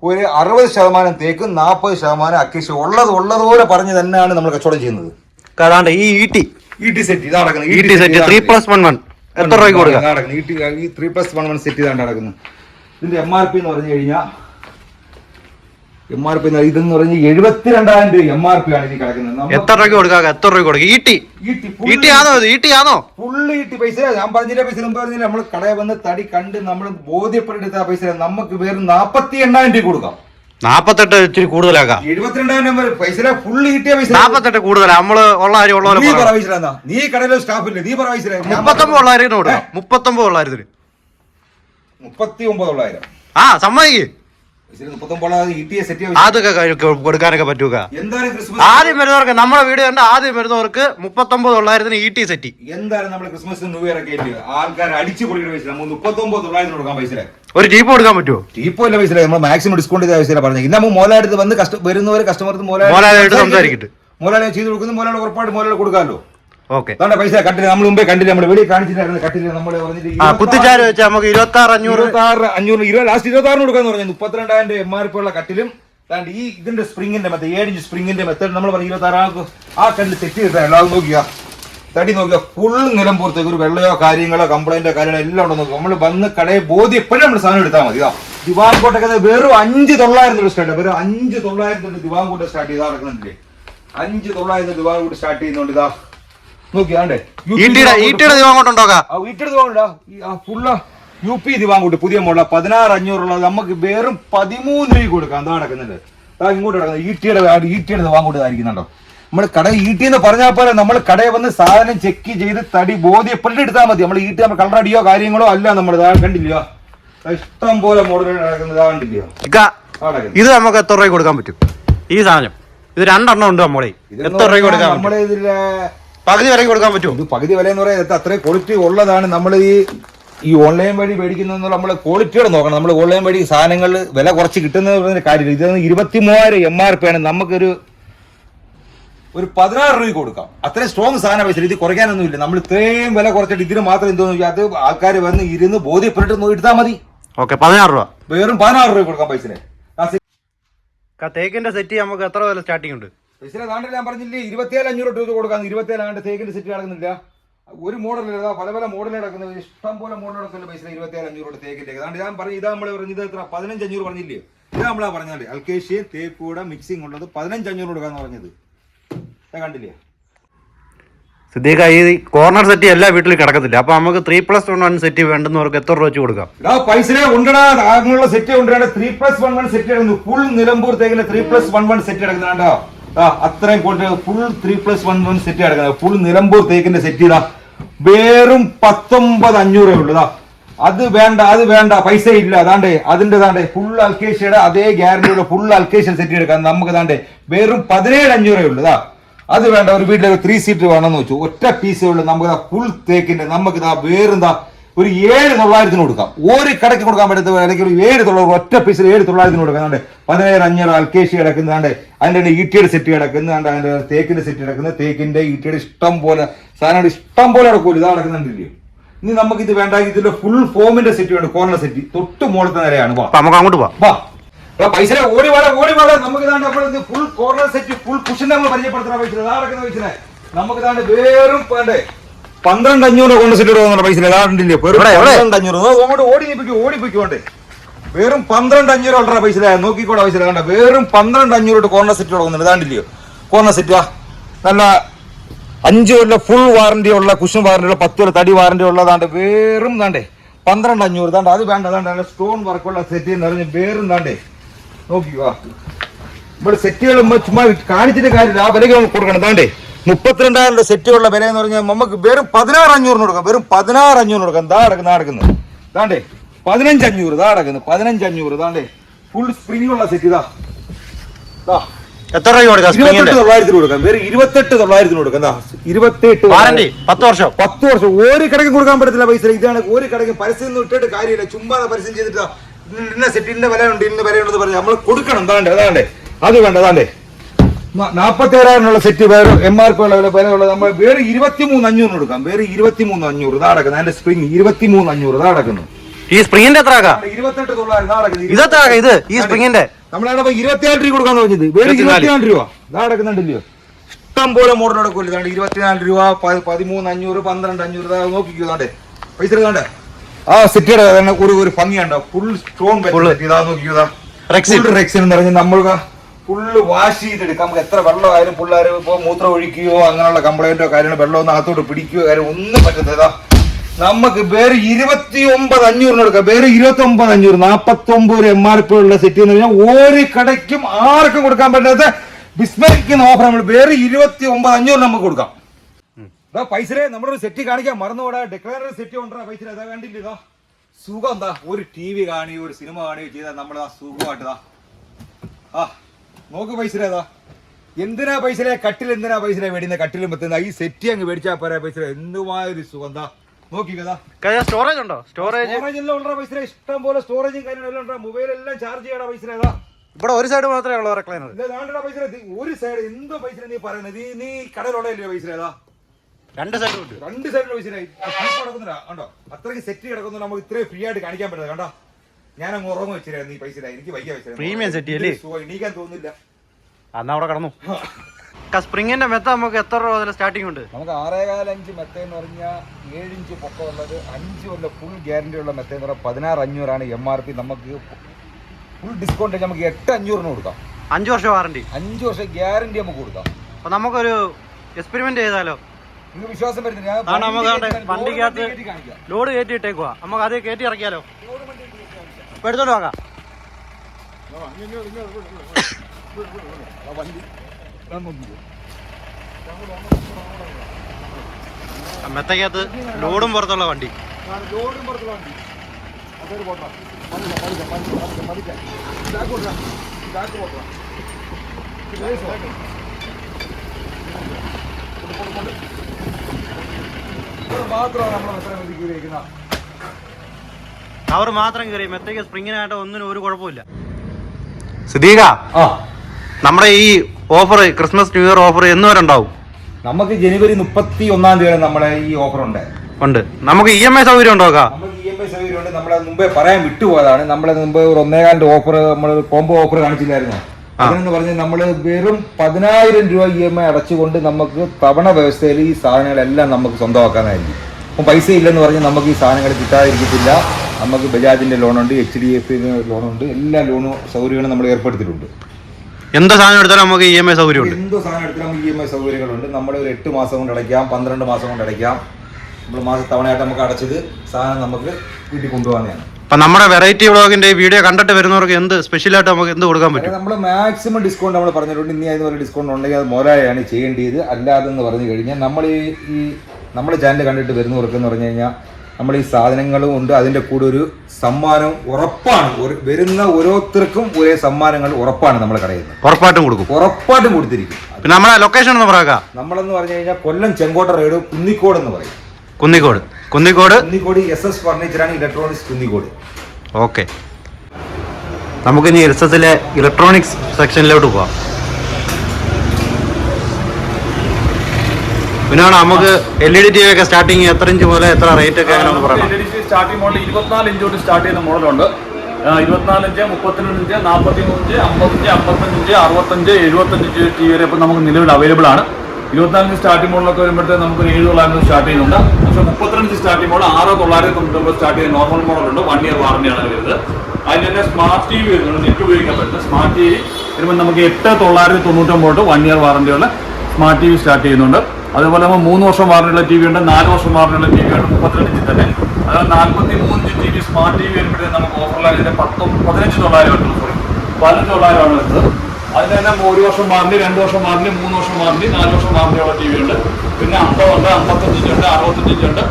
ഒരു അറുപത് ശതമാനം തേക്കും നാൽപ്പത് ശതമാനം അക്കേഷ്യ ഉള്ളത് ഉള്ളതുപോലെ പറഞ്ഞ് തന്നെയാണ് നമ്മൾ കച്ചവടം ചെയ്യുന്നത്. അതാണ്ട് ഈ ഈട്ടി ഈട്ടി സെറ്റ് ഇതാ നടക്കുന്നത്. ഈട്ടി set three plus one one എത്ര രൂപയ്ക്ക് കൊടുക്കാം ഈട്ടി ഈ three plus one one set ഇതാണ്ട് നടക്കുന്നത്. ഇതിന്റെ എം ആർ പി എന്ന് പറഞ്ഞു കഴിഞ്ഞാൽ എം ആർ പി ഇതെന്ന് പറഞ്ഞാൽ എഴുപത്തിരണ്ടായിരം രൂപ എം ആർ പി ആണ് ഇനി കിടക്കുന്നത്. എത്ര രൂപയ്ക്ക് കൊടുക്കാം എത്ര രൂപയ്ക്ക് കൊടുക്കും ഈട്ടി ഈട്ടി ആണോ ഈട്ടി ആണോ? ഫുള്ള് ഈട്ടി പൈസ. ഞാൻ പറഞ്ഞില്ല പൈസ മുമ്പ് പറഞ്ഞില്ല നമ്മൾ കടയിൽ വന്ന് തടി കണ്ട് നമ്മൾ ബോധ്യപ്പെടുത്ത പൈസ നമുക്ക് വേറെ നാപ്പത്തി എണ്ണായിരം രൂപ കൊടുക്കാം. നാപ്പത്തെട്ട് ഇച്ചിരി കൂടുതലാക്കാം. എഴുപത്തിരണ്ടായിരം രൂപ പൈസ ഫുള്ള് കിട്ടിയ പൈസ. നാപ്പത്തെട്ട് കൂടുതലാ. നമ്മൾ ഉള്ള കാര്യം ഉള്ള നീ പറ. പൈസ നീ കടയിലെ നീ പറ പൈസ മുപ്പത്തൊമ്പത് ഉള്ളായിരത്തിന് കൊടുക്കാം. മുപ്പത്തൊമ്പത് ഉള്ളായിരത്തിന്. മുപ്പത്തി ഒമ്പതൊള്ളായിരം ആ സമ്മതിക്ക്. അതൊക്കെ കഴി- കൊടുക്കാനൊക്കെ പറ്റൂക്ക ആദ്യം വരുന്നവർക്ക് നമ്മുടെ വീഡിയോ കണ്ട ആദ്യം വരുന്നവർക്ക് മുപ്പത്തൊമ്പത് തൊള്ളായിരത്തിന് ഈട്ടി സെറ്റി എന്തായാലും നമ്മൾ ക്രിസ്മസ് ന്യൂ ഇയർ ഒക്കെ ആൾക്കാർ അടിച്ചു പൊളിക്കുന്ന പൈസ നമ്മൾ മുപ്പത്തൊമ്പത് തൊള്ളായിരത്തിന് കൊടുക്കാൻ പൈസ ഒരു ജീപ്പ് കൊടുക്കാൻ പറ്റുമോ ടീപ്പോ ഇല്ല പൈസ നമ്മൾ മാക്സിമം ഡിസ്കൗണ്ട് ചെയ്ത പൈസ പറഞ്ഞത്? ഇന്ന് നമ്മൾ മോലായിട്ട് വന്ന് വരുന്നവർ കസ്റ്റമർക്ക് മോലായിട്ട് സംസാരിക്കട്ടെ. മോലാളി ചെയ്ത് കൊടുക്കുന്നു മോലാളി ഉറപ്പായിട്ട് മോലാളി കൊടുക്കാമല്ലോ. ഓക്കെ. പൈസ കട്ടിൽ നമ്മൾ മുമ്പേ കണ്ടില്ല നമ്മൾ വെളിയിൽ കാണിച്ചിട്ടായിരുന്നു കട്ടിൽ നമ്മൾ പറഞ്ഞിട്ട് ആ കുത്തിച്ചാര് വെച്ച് നമുക്ക് ഇരുപത്തി ആറ് അഞ്ഞൂറ്. ഇരുപത്തി ആറ് അഞ്ഞൂറ് ഇരുപത് ലാസ്റ്റ് ഇരുപത്തി ആറിന് കൊടുക്കാന്ന് പറഞ്ഞു. മുപ്പത്തിരണ്ടായിരം എം ആർ പി ഉള്ള കട്ടിലും ഈ ഇതിന്റെ സ്പ്രിങ്ങിന്റെ മെത്തേഡ് ഇഞ്ച് സ്പ്രിങ്ങിന്റെ മെത്തേഡ് നമ്മൾ പറഞ്ഞു ഇരുപത്തി ആറാൾക്ക് ആ കല്ല് തെറ്റി അത് നോക്കിയാ. തടി നോക്കിയാ ഫുൾ നിലമ്പൂർത്തേക്ക് ഒരു വെള്ളയോ കാര്യങ്ങളോ കംപ്ലൈന്റോ കാര്യങ്ങളോ എല്ലാം ഉണ്ടോ നോക്കുക നമ്മൾ വന്ന് കടയെ ബോധ്യപ്പോഴും നമ്മൾ സാധനം എടുത്താൽ മതി ഇതാ ദിവാൻ കോട്ടൊക്കെ വെറും അഞ്ച് തൊള്ളായിരത്തി സ്റ്റാർട്ട് വെറും അഞ്ച് തൊള്ളായിരത്തി ദിവാൻ കോട്ട സ്റ്റാർട്ട് ചെയ്താൽ അഞ്ച് തൊള്ളായിരത്തി ദിവാൻ കോട്ട സ്റ്റാർട്ട് ചെയ്യുന്നുണ്ട് ഇതാ യു പി ദിവാങ്കൂട്ട് പുതിയ മോഡല. പതിനാറ് അഞ്ഞൂറുള്ളത് നമുക്ക് വെറും പതിമൂന്ന് രൂപ കൊടുക്കാം. എന്താ നടക്കുന്നുണ്ട് ഇങ്ങോട്ട് നടക്കുന്നത്. ഈട്ടിയുടെ ഈട്ടിയുടെ ദിവാങ്കൂട്ട് ആയിരിക്കുന്നുണ്ടോ നമ്മൾ കട ഈട്ടി എന്ന് പറഞ്ഞാൽ പോലെ നമ്മൾ കടയിൽ വന്ന് സാധനം ചെക്ക് ചെയ്ത് തടി ബോധ്യപ്പെട്ട് എടുത്താൽ മതി. നമ്മൾ ഈട്ടി നമ്മൾ കളർ അടിയോ കാര്യങ്ങളോ അല്ല നമ്മൾ കണ്ടില്ലയോ? ഇഷ്ടം പോലെ നടക്കുന്നത്. ഇതാ കണ്ടില്ലയോ? നമുക്ക് എത്ര രൂപ കൊടുക്കാൻ പറ്റും? ഈ സാധനം. ഇത് രണ്ടെണ്ണം ഉണ്ട് നമ്മളെ. എത്ര രൂപ കൊടുക്കാം നമ്മളെ ഇതിലെ പകുതി വരെ കൊടുക്കാൻ പറ്റും ഇത് പകുതി വില എന്ന് പറയുന്നത് അത്രയും ക്വാളിറ്റി ഉള്ളതാണ്. നമ്മൾ ഈ ഈ ഓൺലൈൻ വഴി മേടിക്കുന്ന നമ്മൾ ക്വാളിറ്റിയോടെ നോക്കണം. നമ്മൾ ഓൺലൈൻ വഴി സാധനങ്ങൾ വില കുറച്ച് കിട്ടുന്ന കാര്യമില്ല. ഇത് ഇരുപത്തി മൂവായിരം എം ആർ പി ആണ്. നമുക്കൊരു ഒരു പതിനാറ് രൂപ കൊടുക്കാം. അത്രയും സ്ട്രോങ് സാധനം പൈസ ഇത് കുറയ്ക്കാനൊന്നുമില്ല. നമ്മൾ ഇത്രയും വില കുറച്ചിട്ട് ഇതിന് മാത്രം എന്തോന്ന് വെച്ചാൽ അത് ആൾക്കാർ വന്ന് ഇരുന്ന് ബോധ്യപ്പെട്ടിട്ട് എടുത്താൽ മതി. ഓക്കെ പതിനാറ് രൂപ. വെറും പതിനാറ് രൂപ കൊടുക്കാം പൈസ തേക്കിന്റെ സെറ്റ് നമുക്ക് എത്ര വില സ്റ്റാർട്ടിംഗ് ഉണ്ട്? താണ്ടില്ല ഞാൻ പറഞ്ഞില്ലേ ഇരുപത്തിയേഴ് അഞ്ഞൂറ് രൂപ കൊടുക്കാം ഇരുപത്തിയേഴ് ആണ്ട് തേക്കിന്റെ സെറ്റ് കിടക്കുന്നില്ല ഒരു മോഡൽ പല പല മോഡൽ കിടക്കുന്നത് ഇഷ്ടം പോലെ മോഡൽ കിടക്കുന്നില്ല പൈസ ഇരുപത്തിയേഴ് അഞ്ഞൂറ് രൂപ തേക്കിന്റെ അതാണ്ട് ഞാൻ പറഞ്ഞു ഇതാ നമ്മൾ പറഞ്ഞത് എത്ര? പതിനഞ്ച് അഞ്ഞൂറ് പറഞ്ഞില്ലേ? ഇതാ നമ്മളാ പറഞ്ഞത് അൽക്കേഷ്യ തേക്കൂടെ മിക്സിങ് ഉള്ളത് പതിനഞ്ച് അഞ്ഞൂറ് കൊടുക്കാന്ന് പറഞ്ഞത്. ഞാൻ കണ്ടില്ലേ? സിദ്ദീഖ ഈ കോർണർ സെറ്റ് എല്ലാ വീട്ടിലും കിടക്കത്തില്ല. അപ്പൊ നമുക്ക് three plus one one set വേണ്ടുന്നവർക്ക് എത്ര രൂപ വെച്ച് കൊടുക്കാം? ഇതാ പൈസ ഉണ്ടടാ. അങ്ങനെയുള്ള set കൊണ്ടുവരാണ്ട് three plus one one set കിടക്കുന്നു. Full Nilambur തേക്കിന്റെ three plus one one set കിടക്കുന്നുണ്ടോ അത്രയും കൊണ്ട് full three plus one one set കിടക്കുന്നത്. ഫുൾ നിലമ്പൂർ തേക്കിന്റെ സെറ്റ് ഇതാ. വേറും പത്തൊമ്പത് അഞ്ഞൂറേ ഉള്ളൂ. അത് വേണ്ട അത് വേണ്ട. പൈസ ഇല്ല. അതാണ്ട് അതിന്റെ താണ്ട് ഫുൾ അൽക്കേഷ്യയുടെ അതേ ഗ്യാരണ്ടിയുള്ള ഫുൾ അൽക്കേഷ്യ സെറ്റ് എടുക്കാം നമുക്ക് താണ്ട് വെറും പതിനേഴ് അഞ്ഞൂറേ ഉള്ളൂ. അത് വേണ്ട ഒരു വീട്ടിൽ ത്രീ സീറ്റ് വേണമെന്ന് വെച്ചു. ഒറ്റ പീസേ ഉള്ളൂ. നമുക്ക് ഫുൾ തേക്കിന്റെ നമുക്ക് ഇതാ വേറെന്താ ഒരു ഏഴ് തൊള്ളായിരത്തിന് കൊടുക്കാം. ഒരു കടയ്ക്ക് കൊടുക്കാൻ പറ്റാത്ത വിലയ്ക്ക് ഒരു ഏഴ് തൊള്ളായിരം ഒറ്റ പീസിൽ ഏഴ് തൊള്ളായിരത്തിന് കൊടുക്കാണ്ട് പതിനേഴ് അഞ്ഞൂറ് അൽക്കേഷി കിടക്കുന്നുണ്ട്. അതിന്റെ ഈട്ടിയുടെ സെറ്റ് കിടക്കുന്നുണ്ട്. അതിന്റെ തേക്കിന്റെ സെറ്റ് കിടക്കുന്നത് തേക്കിന്റെ ഈട്ടിയുടെ ഇഷ്ടം പോലെ സാധനങ്ങൾ ഇഷ്ടം പോലെ കിടക്കൂല ഇതാ കിടക്കുന്നുണ്ടല്ലോ? ഇനി നമുക്ക് ഇത് വേണ്ട ഇതിന്റെ ഫുൾ ഫോമിന്റെ സെറ്റ് വേണ്ട കോർണർ സെറ്റ് തൊട്ട് മോളത്തെ നിലയാണ് നമുക്ക് അങ്ങോട്ട് പോവാം. പൈസ ഓടി വേണം ഓടി വേണം നമുക്ക് ഇതാണ്ട് അപ്പോൾ ഇത് full corner set full cushion നമ്മൾ പരിചയപ്പെടുത്തണം. പൈസ ഇതാ കിടക്കുന്ന പൈസ നമുക്ക് ഇതാണ്ട് വേറും വേണ്ടേ? പന്ത്രണ്ട് അഞ്ഞൂറ് കൊണ്ട് സെറ്റ് പോകുന്ന പൈസ ഇതാണ്ടില്ലേ? പന്ത്രണ്ട് അഞ്ഞൂറ് അങ്ങോട്ട് ഓടി നിപ്പിക്കും ഓടി പൊയ്ക്കോണ്ടേ വെറും പന്ത്രണ്ട് അഞ്ഞൂറ് ഉള്ള പൈസ നോക്കിക്കോട പൈസ കണ്ട വെറും പന്ത്രണ്ട് അഞ്ഞൂറ് കോർണർ സെറ്റ് കൊടുക്കുന്നുണ്ട്. ഇതാണ്ടില്ലയോ കോർണർ സെറ്റാ നല്ല അഞ്ച് കൊല്ലം ഫുൾ വാറന്റി ഉള്ള കുഷൻ വാറന്റി ഉള്ള പത്ത് കൊല്ലം തടി വാറന്റി ഉള്ളതാണ്ട് വേറും താണ്ടേ പന്ത്രണ്ട് അഞ്ഞൂറ് താണ്ട് അത് വേണ്ട അതാണ്ട് സ്റ്റോൺ വർക്കുള്ള സെറ്റ് നിറഞ്ഞ് വേറും താണ്ടേ നോക്കിക്കോ. ഇവിടെ സെറ്റുകൾ ചുമ്മാ കാണിച്ചിട്ട് കാര്യമില്ല. ആ വിലയ്ക്ക് നമുക്ക് കൊടുക്കണം താണ്ടേ മുപ്പത്തിരണ്ടായിരം രൂപ സെറ്റുകളുടെ വില എന്ന് പറഞ്ഞാൽ നമുക്ക് വെറും പതിനാറ് അഞ്ഞൂറിന് കൊടുക്കാം. വെറും പതിനാറ് അഞ്ഞൂറിന് കൊടുക്കാം. ദാ അടക്കുന്ന അടക്കുന്നത് താണ്ടേ പതിനഞ്ച് അഞ്ഞൂറ് ദാ അടക്കുന്നത് പതിനഞ്ച് അഞ്ഞൂറ് താണ്ടേ ഫുൾ സ്പ്രിംഗ് ഉള്ള സെറ്റ് ഇതാ. ദാ എത്ര രൂപ കൊടുക്കാം? തൊള്ളായിരത്തിന് കൊടുക്കാം. വെറും ഇരുപത്തെട്ട് തൊള്ളായിരത്തിന് കൊടുക്കാം. ഇരുപത്തെട്ട് പത്ത് വർഷം. പത്ത് വർഷം. ഒരു കടക്കും കൊടുക്കാൻ പറ്റത്തില്ല പൈസ. ഇതാണ് ഒരു കടക്കും പരസ്യം ഒന്നും ഇട്ടിട്ട് കാര്യമില്ല. ചുമ്മാ പരസ്യം ചെയ്തിട്ട് ഇന്ന സെറ്റിന്റെ വില ഉണ്ട് ഇന്ന വില ഉണ്ടെന്ന് പറഞ്ഞ് നമ്മൾ കൊടുക്കണം. അതാണ്ട് അതാണ്ടേ അത് വേണ്ട അതാണ്ടേ നാൽപ്പത്തി ഏഴായിരമുള്ള സെറ്റ് വേറെ എം ആർ പി ഉള്ള വില ഉള്ളത് നമ്മൾ വേറെ ഇരുപത്തിമൂന്ന് അഞ്ഞൂറ് കൊടുക്കാം. വേറെ ഇരുപത്തിമൂന്ന് അഞ്ഞൂറ് ഇതാ നടക്കുന്നത് അതിന്റെ സ്പ്രിങ് ഇരുപത്തിമൂന്ന് അഞ്ഞൂറ് ഇതാ ഈ സ്പ്രിങ്ങിന്റെ എത്ര ആക്കാം ഇരുപത്തെട്ട് തൊള്ളായിരം ഇതാ ഇതെത്ര ഇത്? ഈ സ്പ്രിങ്ങിന്റെ നമ്മളവിടെ ഇരുപത്തിനാല് രൂപ കൊടുക്കാന്ന് പറഞ്ഞത് വേറെ ഇരുപത്തിനാല്. രൂപ. ഇതാ ഇഷ്ടം പോലെ മോഡൽ അടക്കില്ല ഇതാണ്ട് ഇരുപത്തിനാല് രൂപ പതിമൂന്ന് അഞ്ഞൂറ് പന്ത്രണ്ട് അഞ്ഞൂറ് ഇതാ നോക്കിക്കോ ഇതാണ്ട്. പൈസ എടുക്കാണ്ട് ആ സിറ്റിയുടെ ഒരു ഒരു ഭംഗിയുണ്ടോ. Full strong. ഇതാ നോക്കിക്കോ റെക്സിൻ റെക്സിൻ എന്ന് പറഞ്ഞാൽ നമ്മൾ ഫുള്ള് വാഷ് ചെയ്തെടുക്കാം. നമുക്ക് എത്ര വെള്ളമായാലും പിള്ളേർ ഇപ്പോൾ മൂത്രം ഒഴിക്കുകയോ അങ്ങനെയുള്ള കംപ്ലൈന്റോ കാര്യങ്ങളോ വെള്ളമൊന്നും അകത്തോട്ട് പിടിക്കുകയോ കാര്യം ഒന്നും പറ്റത്തില്ല. നമുക്ക് വേറെ ഇരുപത്തി ഒമ്പത് അഞ്ഞൂറിന് എടുക്കാം വേറെ ഇരുപത്തി ഒമ്പത് അഞ്ഞൂറ് നാൽപ്പത്തി ഒമ്പത് എം ആർ പി ഉള്ള സെറ്റ് എന്ന് പറഞ്ഞാൽ ഒരു കടയ്ക്കും ആർക്കും കൊടുക്കാൻ പറ്റാത്ത വിസ്മരിക്കുന്ന ഓഫർ നമ്മൾ വേറെ ഇരുപത്തി ഒമ്പത് അഞ്ഞൂറ് നമുക്ക് കൊടുക്കാം. ഇതാ പൈസരെ നമ്മുടെ ഒരു സെറ്റ് കാണിക്കാൻ മറന്നുകൂടാ ഡെക്ലറർ സെറ്റ് കൊണ്ടുവരാ പൈസ അതാ കണ്ടില്ല? ഇതാ സുഖം എന്താ? ഒരു ടി വി കാണുകയോ ഒരു സിനിമ കാണുകയോ ചെയ്താൽ നമ്മൾ ആ സുഖമായിട്ടാ ആ നോക്ക് പൈസ ഏതാ എന്തിനാ പൈസ കട്ടിൽ എന്തിനാ പൈസ മേടിക്കുന്ന? കട്ടിലും എത്തുന്ന ഈ സെറ്റ് അങ്ങ് മേടിച്ചാ പോരാ പൈസ എന്തുമായൊരു സുഗന്ധാ സുഖം എന്താ നോക്കി കഥാ സ്റ്റോറേജ് ഉണ്ടോ? സ്റ്റോറേജ് സ്റ്റോറേജ് എല്ലാം ഉള്ള പൈസ ഇഷ്ടം പോലെ സ്റ്റോറേജും കാര്യങ്ങളും എല്ലാം മൊബൈൽ എല്ലാം ചാർജ് ചെയ്യണ പൈസ ഏതാ? ഇവിടെ ഒരു സൈഡ് മാത്രമേ ഉള്ളൂ റെക്ലൈനർ ഇല്ല പൈസ ഒരു സൈഡ് എന്തോ പൈസ നീ പറയുന്നത്? നീ നീ കടയിലുണ്ടല്ലോ പൈസ ഏതാ? രണ്ട് സൈഡ് ഉണ്ട്. രണ്ട് സൈഡിൽ പൈസ കിടക്കുന്നില്ല കണ്ടോ? അത്രയ്ക്ക് സെറ്റ് കിടക്കുന്നു നമുക്ക് ഇത്രയും ഫ്രീ ആയിട്ട് കാണിക്കാൻ പറ്റില്ല കണ്ടോ? ഞാൻ അങ്ങ് ഉറങ്ങ വെച്ചിരുന്നു നീ പൈസ എനിക്ക് വയ്യ പ്രീമിയം സെറ്റി അല്ലേ? എണീക്കാൻ തോന്നുന്നില്ല. അന്ന് അവിടെ കടന്നു. സ്പ്രിങ്ങിന്റെ മെത്ത നമുക്ക് എത്ര രൂപ മുതൽ സ്റ്റാർട്ടിംഗ് ഉണ്ട്? നമുക്ക് ആറേകാൽ അഞ്ച് മെത്ത എന്ന് പറഞ്ഞാൽ ഏഴിഞ്ച് പൊക്കമുള്ളത് അഞ്ച് കൊല്ലം ഫുൾ ഗ്യാരണ്ടി ഉള്ള മെത്ത എന്ന് പറഞ്ഞാൽ പതിനാറ് അഞ്ഞൂറാണ് എം ആർ പി നമുക്ക് ഫുൾ ഡിസ്കൗണ്ട് നമുക്ക് എട്ട് അഞ്ഞൂറിന് കൊടുക്കാം. അഞ്ച് വർഷം വാറണ്ടി അഞ്ച് വർഷം ഗ്യാരണ്ടി നമുക്ക് കൊടുക്കാം. അപ്പൊ നമുക്കൊരു എക്സ്പെരിമെന്റ് ചെയ്താലോ? നിങ്ങൾക്ക് വിശ്വാസം വരുന്നില്ല. വണ്ടിക്കകത്ത് ലോഡ് കയറ്റി ഇട്ടേക്കുവാ നമുക്ക് അത് കയറ്റി ഇറക്കിയാലോ ലോഡ് വണ്ടി കയറ്റി കാണിക്കാം. അപ്പൊ എടുത്തോണ്ട് നോക്കിക്കോ. മെത്തക്കകത്ത് ലോഡും പുറത്തുള്ള വണ്ടി ലോഡും പുറത്തുള്ള വണ്ടി അതൊരു നമ്മൾ ബാക്ക് പോട്ടാ ബാക്ക് പോട്ടാ മാത്രമാണ് നമ്മൾ എത്ര മതിക്ക് ഉപയോഗിക്കുന്ന കവർ മാത്രം കയറി മെത്തേക്ക് സ്പ്രിങ്ങിനായിട്ട് ഒന്നിനും ഒരു കുഴപ്പമില്ല. സിദ്ദീഖ ആ. നമ്മുടെ ഈ offer Christmas new year offer എന്ന് വരെ ഉണ്ടാവും. നമുക്ക് ജനുവരി മുപ്പത്തി ഒന്നാം തീയതി നമ്മുടെ ഈ ഓഫർ ഉണ്ട്. ഉണ്ട്. നമുക്ക് ഇ എം ഐ സൗകര്യം ഉണ്ടോ നമുക്ക് ഇ എം ഐ സൗകര്യം ഉണ്ട്. നമ്മളെ മുമ്പേ പറയാൻ വിട്ടുപോയതാണ്. നമ്മളെ മുമ്പ് ഒരു ഒന്നേകാലിന്റെ ഓഫർ നമ്മൾ കോംബോ ഓഫർ കാണിച്ചില്ലായിരുന്നു? അതെന്ന് പറഞ്ഞാൽ നമ്മൾ വെറും പതിനായിരം രൂപ ഇ എം ഐ അടച്ചുകൊണ്ട് നമുക്ക് തവണ വ്യവസ്ഥയിൽ ഈ സാധനങ്ങളെല്ലാം നമുക്ക് സ്വന്തമാക്കാനായിരിക്കും. അപ്പം പൈസ ഇല്ലെന്ന് പറഞ്ഞ് നമുക്ക് ഈ സാധനങ്ങൾ കിട്ടാതിരിക്കത്തില്ല. നമുക്ക് ബജാജിന്റെ ലോണുണ്ട് എച്ച് ഡി എഫ് ലോണുണ്ട് എല്ലാ ലോണും സൗകര്യങ്ങളും നമ്മൾ ഏർപ്പെടുത്തിയിട്ടുണ്ട്. എന്ത് സാധനം എടുത്താലും നമുക്ക് ഇ എം ഐ സൗകര്യം ഉണ്ട് എന്തോ സാധനം എടുത്താലും ഇ എം ഐ സൗകര്യങ്ങളുണ്ട്. നമ്മൾ ഒരു എട്ട് മാസം കൊണ്ട് അടയ്ക്കാം പന്ത്രണ്ട് മാസം കൊണ്ട് അടയ്ക്കാം. നമ്മൾ മാസ തവണയായിട്ട് നമുക്ക് അടച്ചത് സാധനം നമുക്ക് വീട്ടിൽ കൊണ്ടുപോകാനാണ് അപ്പൊ നമ്മുടെ വെറൈറ്റി വ്ളോഗിന്റെ വീഡിയോ കണ്ടിട്ട് വരുന്നവർക്ക് എന്ത് സ്പെഷ്യലായിട്ട് നമുക്ക് എന്ത് കൊടുക്കാൻ പറ്റും? നമ്മൾ മാക്സിമം ഡിസ്കൗണ്ട് നമ്മൾ പറഞ്ഞിട്ടുണ്ട്. ഇനി അതിന് ഡിസ്കൗണ്ട് ഉണ്ടെങ്കിൽ അത് മോരായാണ് ചെയ്യേണ്ടത്. അല്ലാതെന്ന് പറഞ്ഞു കഴിഞ്ഞാൽ നമ്മൾ ഈ നമ്മുടെ ചാനൽ കണ്ടിട്ട് വരുന്നവർക്ക് എന്ന് പറഞ്ഞു കഴിഞ്ഞാൽ നമ്മൾ ഈ സാധനങ്ങളും ഉണ്ട്. അതിന്റെ കൂടെ ഒരു സമ്മാനം ഉറപ്പാണ്. ഒരു- വരുന്ന ഓരോരുത്തർക്കും ഒരേ സമ്മാനങ്ങൾ ഉറപ്പാണ് നമ്മൾ കടയിൽ നിന്ന്. ഉറപ്പായിട്ടും കൊടുക്കും. ഉറപ്പായിട്ടും കൊടുത്തിരിക്കും. പിന്നെ നമ്മളെ ലൊക്കേഷൻ ഒന്ന് പറയാം നമ്മളെന്ന് പറഞ്ഞു കഴിഞ്ഞാൽ കൊല്ലം ചെങ്കോട്ട റേഡ് കുന്നിക്കോട് എന്ന് പറയും. കുന്നിക്കോട്. കുന്നിക്കോട്? കുന്നിക്കോട് എസ് എസ് ഫർണിച്ചറാണ് ഇലക്ട്രോണിക്സ് കുന്നിക്കോട്. ഓക്കെ നമുക്കിനി എസ് എസിലെ ഇലക്ട്രോണിക്സ് സെക്ഷനിലോട്ട് പോവാം. പിന്നെ നമുക്ക് L E D T V ഒക്കെ സ്റ്റാർട്ടിങ് എത്ര ഇഞ്ച് മുതൽ എത്ര റേറ്റ് ഒക്കെ അങ്ങനെ ഒന്ന് പറയണം. സ്റ്റാർട്ടിംഗ് മോഡൽ ഇരുപത്തിനാല് ഇഞ്ച് തൊട്ട് സ്റ്റാർട്ട് ചെയ്യുന്ന മോഡലുണ്ട്. ഇരുപത്തിനാല് ഇഞ്ച് മുപ്പത്തിരണ്ട് ഇഞ്ച് നാൽപ്പത്തി മൂന്ന് ഇഞ്ച് അമ്പത്തഞ്ച് അമ്പത്തഞ്ച് ഇഞ്ച് അറുപത്തഞ്ച് എഴുപത്തഞ്ച് ഇഞ്ച് ടി വരെ ഇപ്പം നമുക്ക് നിലവിൽ അവൈലബിൾ ആണ്. ഇരുപത്തിനാല് ഇഞ്ച് സ്റ്റാർട്ടിംഗ് മോഡലൊക്കെ വരുമ്പോഴത്തേക്ക് നമുക്ക് ഏഴ് തൊള്ളായിരം സ്റ്റാർട്ട് ചെയ്യുന്നുണ്ട്. പക്ഷേ മുപ്പത്തിരണ്ട് സ്റ്റാർട്ടിംഗ് മോഡൽ ആറ് തൊള്ളായിരത്തി തൊണ്ണൂറ്റി സ്റ്റാർട്ട് ചെയ്യുന്ന നോർമൽ മോഡലുണ്ട് വൺ ഇയർ വാറണ്ടിയാണ് വരുന്നത്. അതിന് തന്നെ സ്മാർട്ട് ടി വി വരുന്നുണ്ട്. നെറ്റ് ഉപയോഗിക്കാൻ പറ്റുന്ന സ്മാർട്ട് ടി വി വരുമ്പോൾ നമുക്ക് എട്ട് തൊള്ളായിരത്തി തൊണ്ണൂറ്റൊമ്പത് വൺ ഇയർ വാറണ്ടിയുള്ള സ്മാർട്ട് ടി വി സ്റ്റാർട്ട് ചെയ്യുന്നുണ്ട്. അതുപോലെ നമ്മൾ മൂന്ന് വർഷം വാറണ്ടിയുള്ള ടി വി ഉണ്ട് നാല് വർഷം വാറണ്ടിയുള്ള ടി വി ഉണ്ട് മുപ്പത്തിരണ്ട് ഇഞ്ച് തന്നെ. അതായത് നാൽപ്പത്തി മൂന്ന് inch T V smart T V വരുമ്പോഴേ നമുക്ക് ഓഫറിൽ അതിന്റെ പത്തും പതിനഞ്ച് തൊള്ളായിരം ഉണ്ട് സോറി പതിനഞ്ച് തൊള്ളായിരമാണ് വരുന്നത്. അതിന് തന്നെ ഒരു വർഷം വാറണ്ടി രണ്ട് വർഷം വാറണ്ടി മൂന്ന് വർഷം വാറണ്ടി നാല് വർഷം വാറണ്ടിയുള്ള ടി വി ഉണ്ട്. പിന്നെ അമ്പതുണ്ട് അമ്പത്തഞ്ച് ഇഞ്ചുണ്ട് അറുപത്തഞ്ച് ഇഞ്ചുണ്ട്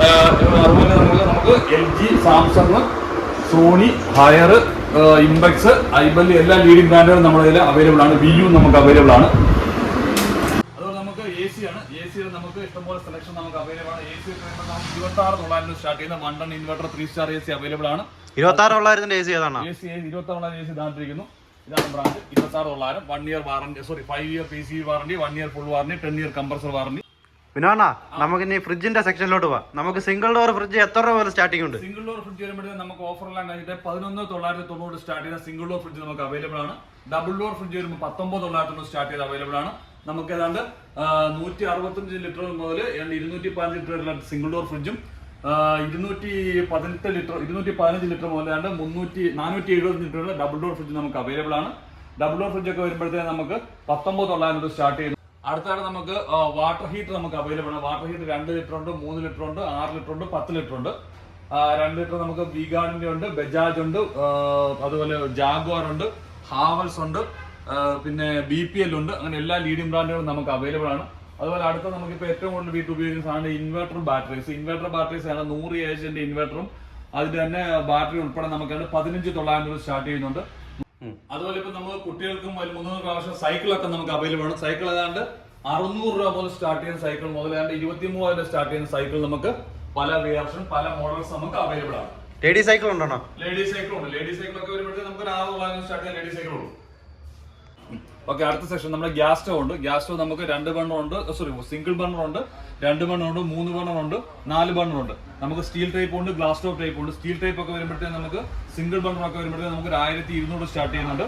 അതുപോലെ നമുക്ക് നമുക്ക് L G Samsung Sony Haier Impex iBall എല്ലാ ലീഡിംഗ് ബ്രാൻഡുകളും നമ്മുടെ കയ്യിൽ അവൈലബിൾ ആണ്. വി യു നമുക്ക് അവൈലബിൾ ആണ് അതുപോലെ നമുക്ക് എ സി ആണ് എ സിയിൽ നമുക്ക് ഇഷ്ടംപോലെ സെലക്ഷൻ നമുക്ക് അവൈലബിൾ ആണ്. എ സി നമുക്ക് ഇരുപത്തി ആറ് തൊള്ളായിരം സ്റ്റാർട്ട് ചെയ്യുന്ന one ton inverter three star A C available ആണ്. ഇരുപത്തി ആറ് തൊള്ളായിരത്തിന്റെ എ സി ഏതാണ്? എ സി ഇരുപത്തി തൊള്ളായിരം എ സി ഇതാണ്ടിരിക്കുന്നു. ഇതാണ് ബ്രാൻഡ് ഇരുപത്തി ആറ് തൊള്ളായിരം one year warranty sorry five year P C warranty one year full warranty ten year compressor warranty പിന്നെ നമുക്ക് ഇനി ഫ്രിഡ്ജിന്റെ സെക്ഷനിലോട്ട് പോവാം. നമുക്ക് സിംഗിൾ ഡോർ ഫ്രിഡ്ജ് എത്ര രൂപ മുതൽ സ്റ്റാർട്ടിംഗ് ഉണ്ട്? സിംഗിൾ ഡോർ ഫ്രിഡ്ജ് വരുമ്പോഴത്തേക്ക് നമുക്ക് ഓഫർ എല്ലാം കഴിഞ്ഞിട്ട് പതിനൊന്ന് തൊള്ളായിരത്തി തൊണ്ണൂറ് സ്റ്റാർട്ട് ചെയ്ത സിംഗിൾ ഡോർ ഫ്രിഡ്ജ് നമുക്ക് അവൈലബിൾ ആണ്. ഡബിൾ ഡോർ ഫ്രിഡ്ജ് വരുമ്പോൾ പത്തൊമ്പത് തൊള്ളായിരത്തി തൊണ്ണൂറ് സ്റ്റാർട്ട് ചെയ്ത് അവൈലബിൾ ആണ്. നമുക്ക് ഏതാണ്ട് നൂറ്റി അറുപത്തഞ്ച് ലിറ്റർ മുതൽ ഇരുന്നൂറ്റി പതിനഞ്ച് ലിറ്റർ വരെയുള്ള സിംഗിൾ ഡോർ ഫ്രിഡ്ജും ഇരുന്നൂറ്റി പതിനെട്ട് ലിറ്റർ ഇരുന്നൂറ്റി പതിനഞ്ച് ലിറ്റർ മുതൽ ഏതാണ്ട് മുന്നൂറ്റി നാനൂറ്റി എഴുപത് ലിറ്റർ വരെ ഡബിൾ ഡോർ ഫ്രിഡ്ജ് നമുക്ക് അവൈലബിൾ ആണ്. ഡബിൾ ഡോർ ഫ്രിഡ്ജ് ഒക്കെ വരുമ്പോഴത്തേക്ക് നമുക്ക് പത്തൊമ്പത് തൊള്ളായിരം രൂപ സ്റ്റാർട്ട് ചെയ്യുന്നു. അടുത്താണ് നമുക്ക് വാട്ടർ ഹീറ്റർ നമുക്ക് അവൈലബിൾ ആണ്. വാട്ടർ ഹീറ്റർ രണ്ട് ലിറ്റർ ഉണ്ട് മൂന്ന് ലിറ്റർ ഉണ്ട് ആറ് ലിറ്റർ ഉണ്ട് പത്ത് ലിറ്റർ ഉണ്ട്. രണ്ട് ലിറ്റർ നമുക്ക് വിഗാർഡിന്റെ ഉണ്ട് ബജാജ് ഉണ്ട് അതുപോലെ ജാഗ്വാർ ഉണ്ട് ഹാവൽസ് ഉണ്ട്. പിന്നെ ബി പി എൽ ഉണ്ട്. അങ്ങനെ എല്ലാ ലീഡിംഗ് ബ്രാൻഡുകളും നമുക്ക് അവൈലബിൾ ആണ്. അതുപോലെ അടുത്ത നമുക്കിപ്പോൾ ഏറ്റവും കൂടുതൽ വീട്ടിൽ ഉപയോഗിക്കുന്ന സാധനം ഇൻവെർട്ടർ ബാറ്ററീസ് ഇൻവെർട്ടർ ബാറ്ററീസ് ആണ് നൂറ് ഏജിന്റെ ഇൻവെർട്ടറും അതിന്റെ തന്നെ ബാറ്ററി ഉൾപ്പെടെ നമുക്ക് പതിനഞ്ച് തൊള്ളായിരം രൂപ സ്റ്റാർട്ട് ചെയ്യുന്നുണ്ട്. അതുപോലെ ഇപ്പൊ നമ്മൾ കുട്ടികൾക്കും വലിയ മുന്നൂറ് പ്രാവശ്യം സൈക്കിളൊക്കെ നമുക്ക് അവൈലബിൾ ആണ്. സൈക്കിൾ ഏതാണ്ട് അറുന്നൂറ് രൂപ മുതൽ സ്റ്റാർട്ട് ചെയ്യുന്ന സൈക്കിൾ മുതൽ ഏതാണ്ട് ഇരുപത്തി മൂവായിരം സ്റ്റാർട്ട് ചെയ്യുന്ന സൈക്കിൾ നമുക്ക് പല വേർഷൻ പല മോഡൽസ് നമുക്ക് അവൈലബിൾ ആണ്. ലേഡീസ് സൈക്കിൾ ഉണ്ടോ? ലേഡീസ് സൈക്കിൾ ഉണ്ട്. ലേഡീസ് സൈക്കിൾ ഒക്കെ വരുമ്പോഴത്തേക്ക് നമുക്ക് ഒരു ആറ് തൊള്ളായിരം സ്റ്റാർട്ട് ചെയ്യാൻ ലേഡീസ് സൈക്കിൾ ഉള്ളൂ. ഓക്കെ അടുത്ത സെക്ഷൻ നമ്മുടെ ഗ്യാസ് സ്റ്റവ് ഉണ്ട്. ഗ്യാസ് സ്റ്റവ് നമുക്ക് രണ്ട് ബണ്ണർ ഉണ്ട്. സോറി സിംഗിൾ ബണ്ണർ ഉണ്ട്. രണ്ട് ബണ്ണർ ഉണ്ട് മൂന്ന് ബണ്ണർ ഉണ്ട് നാല് ബണ്ണർ ഉണ്ട്. നമുക്ക് സ്റ്റീൽ ടൈപ്പ് ഉണ്ട് ഗ്ലാസ് സ്റ്റോവ് ടൈപ്പ് ഉണ്ട്. സ്റ്റീൽ ടൈപ്പ് ഒക്കെ വരുമ്പോഴത്തേക്ക് നമുക്ക് സിംഗിൾ ബണ്ണർ ഒക്കെ വരുമ്പോഴത്തേക്ക് നമുക്ക് ഒരു ആയിരത്തി ഇരുന്നൂറ് സ്റ്റാർട്ട് ചെയ്യുന്നുണ്ട്.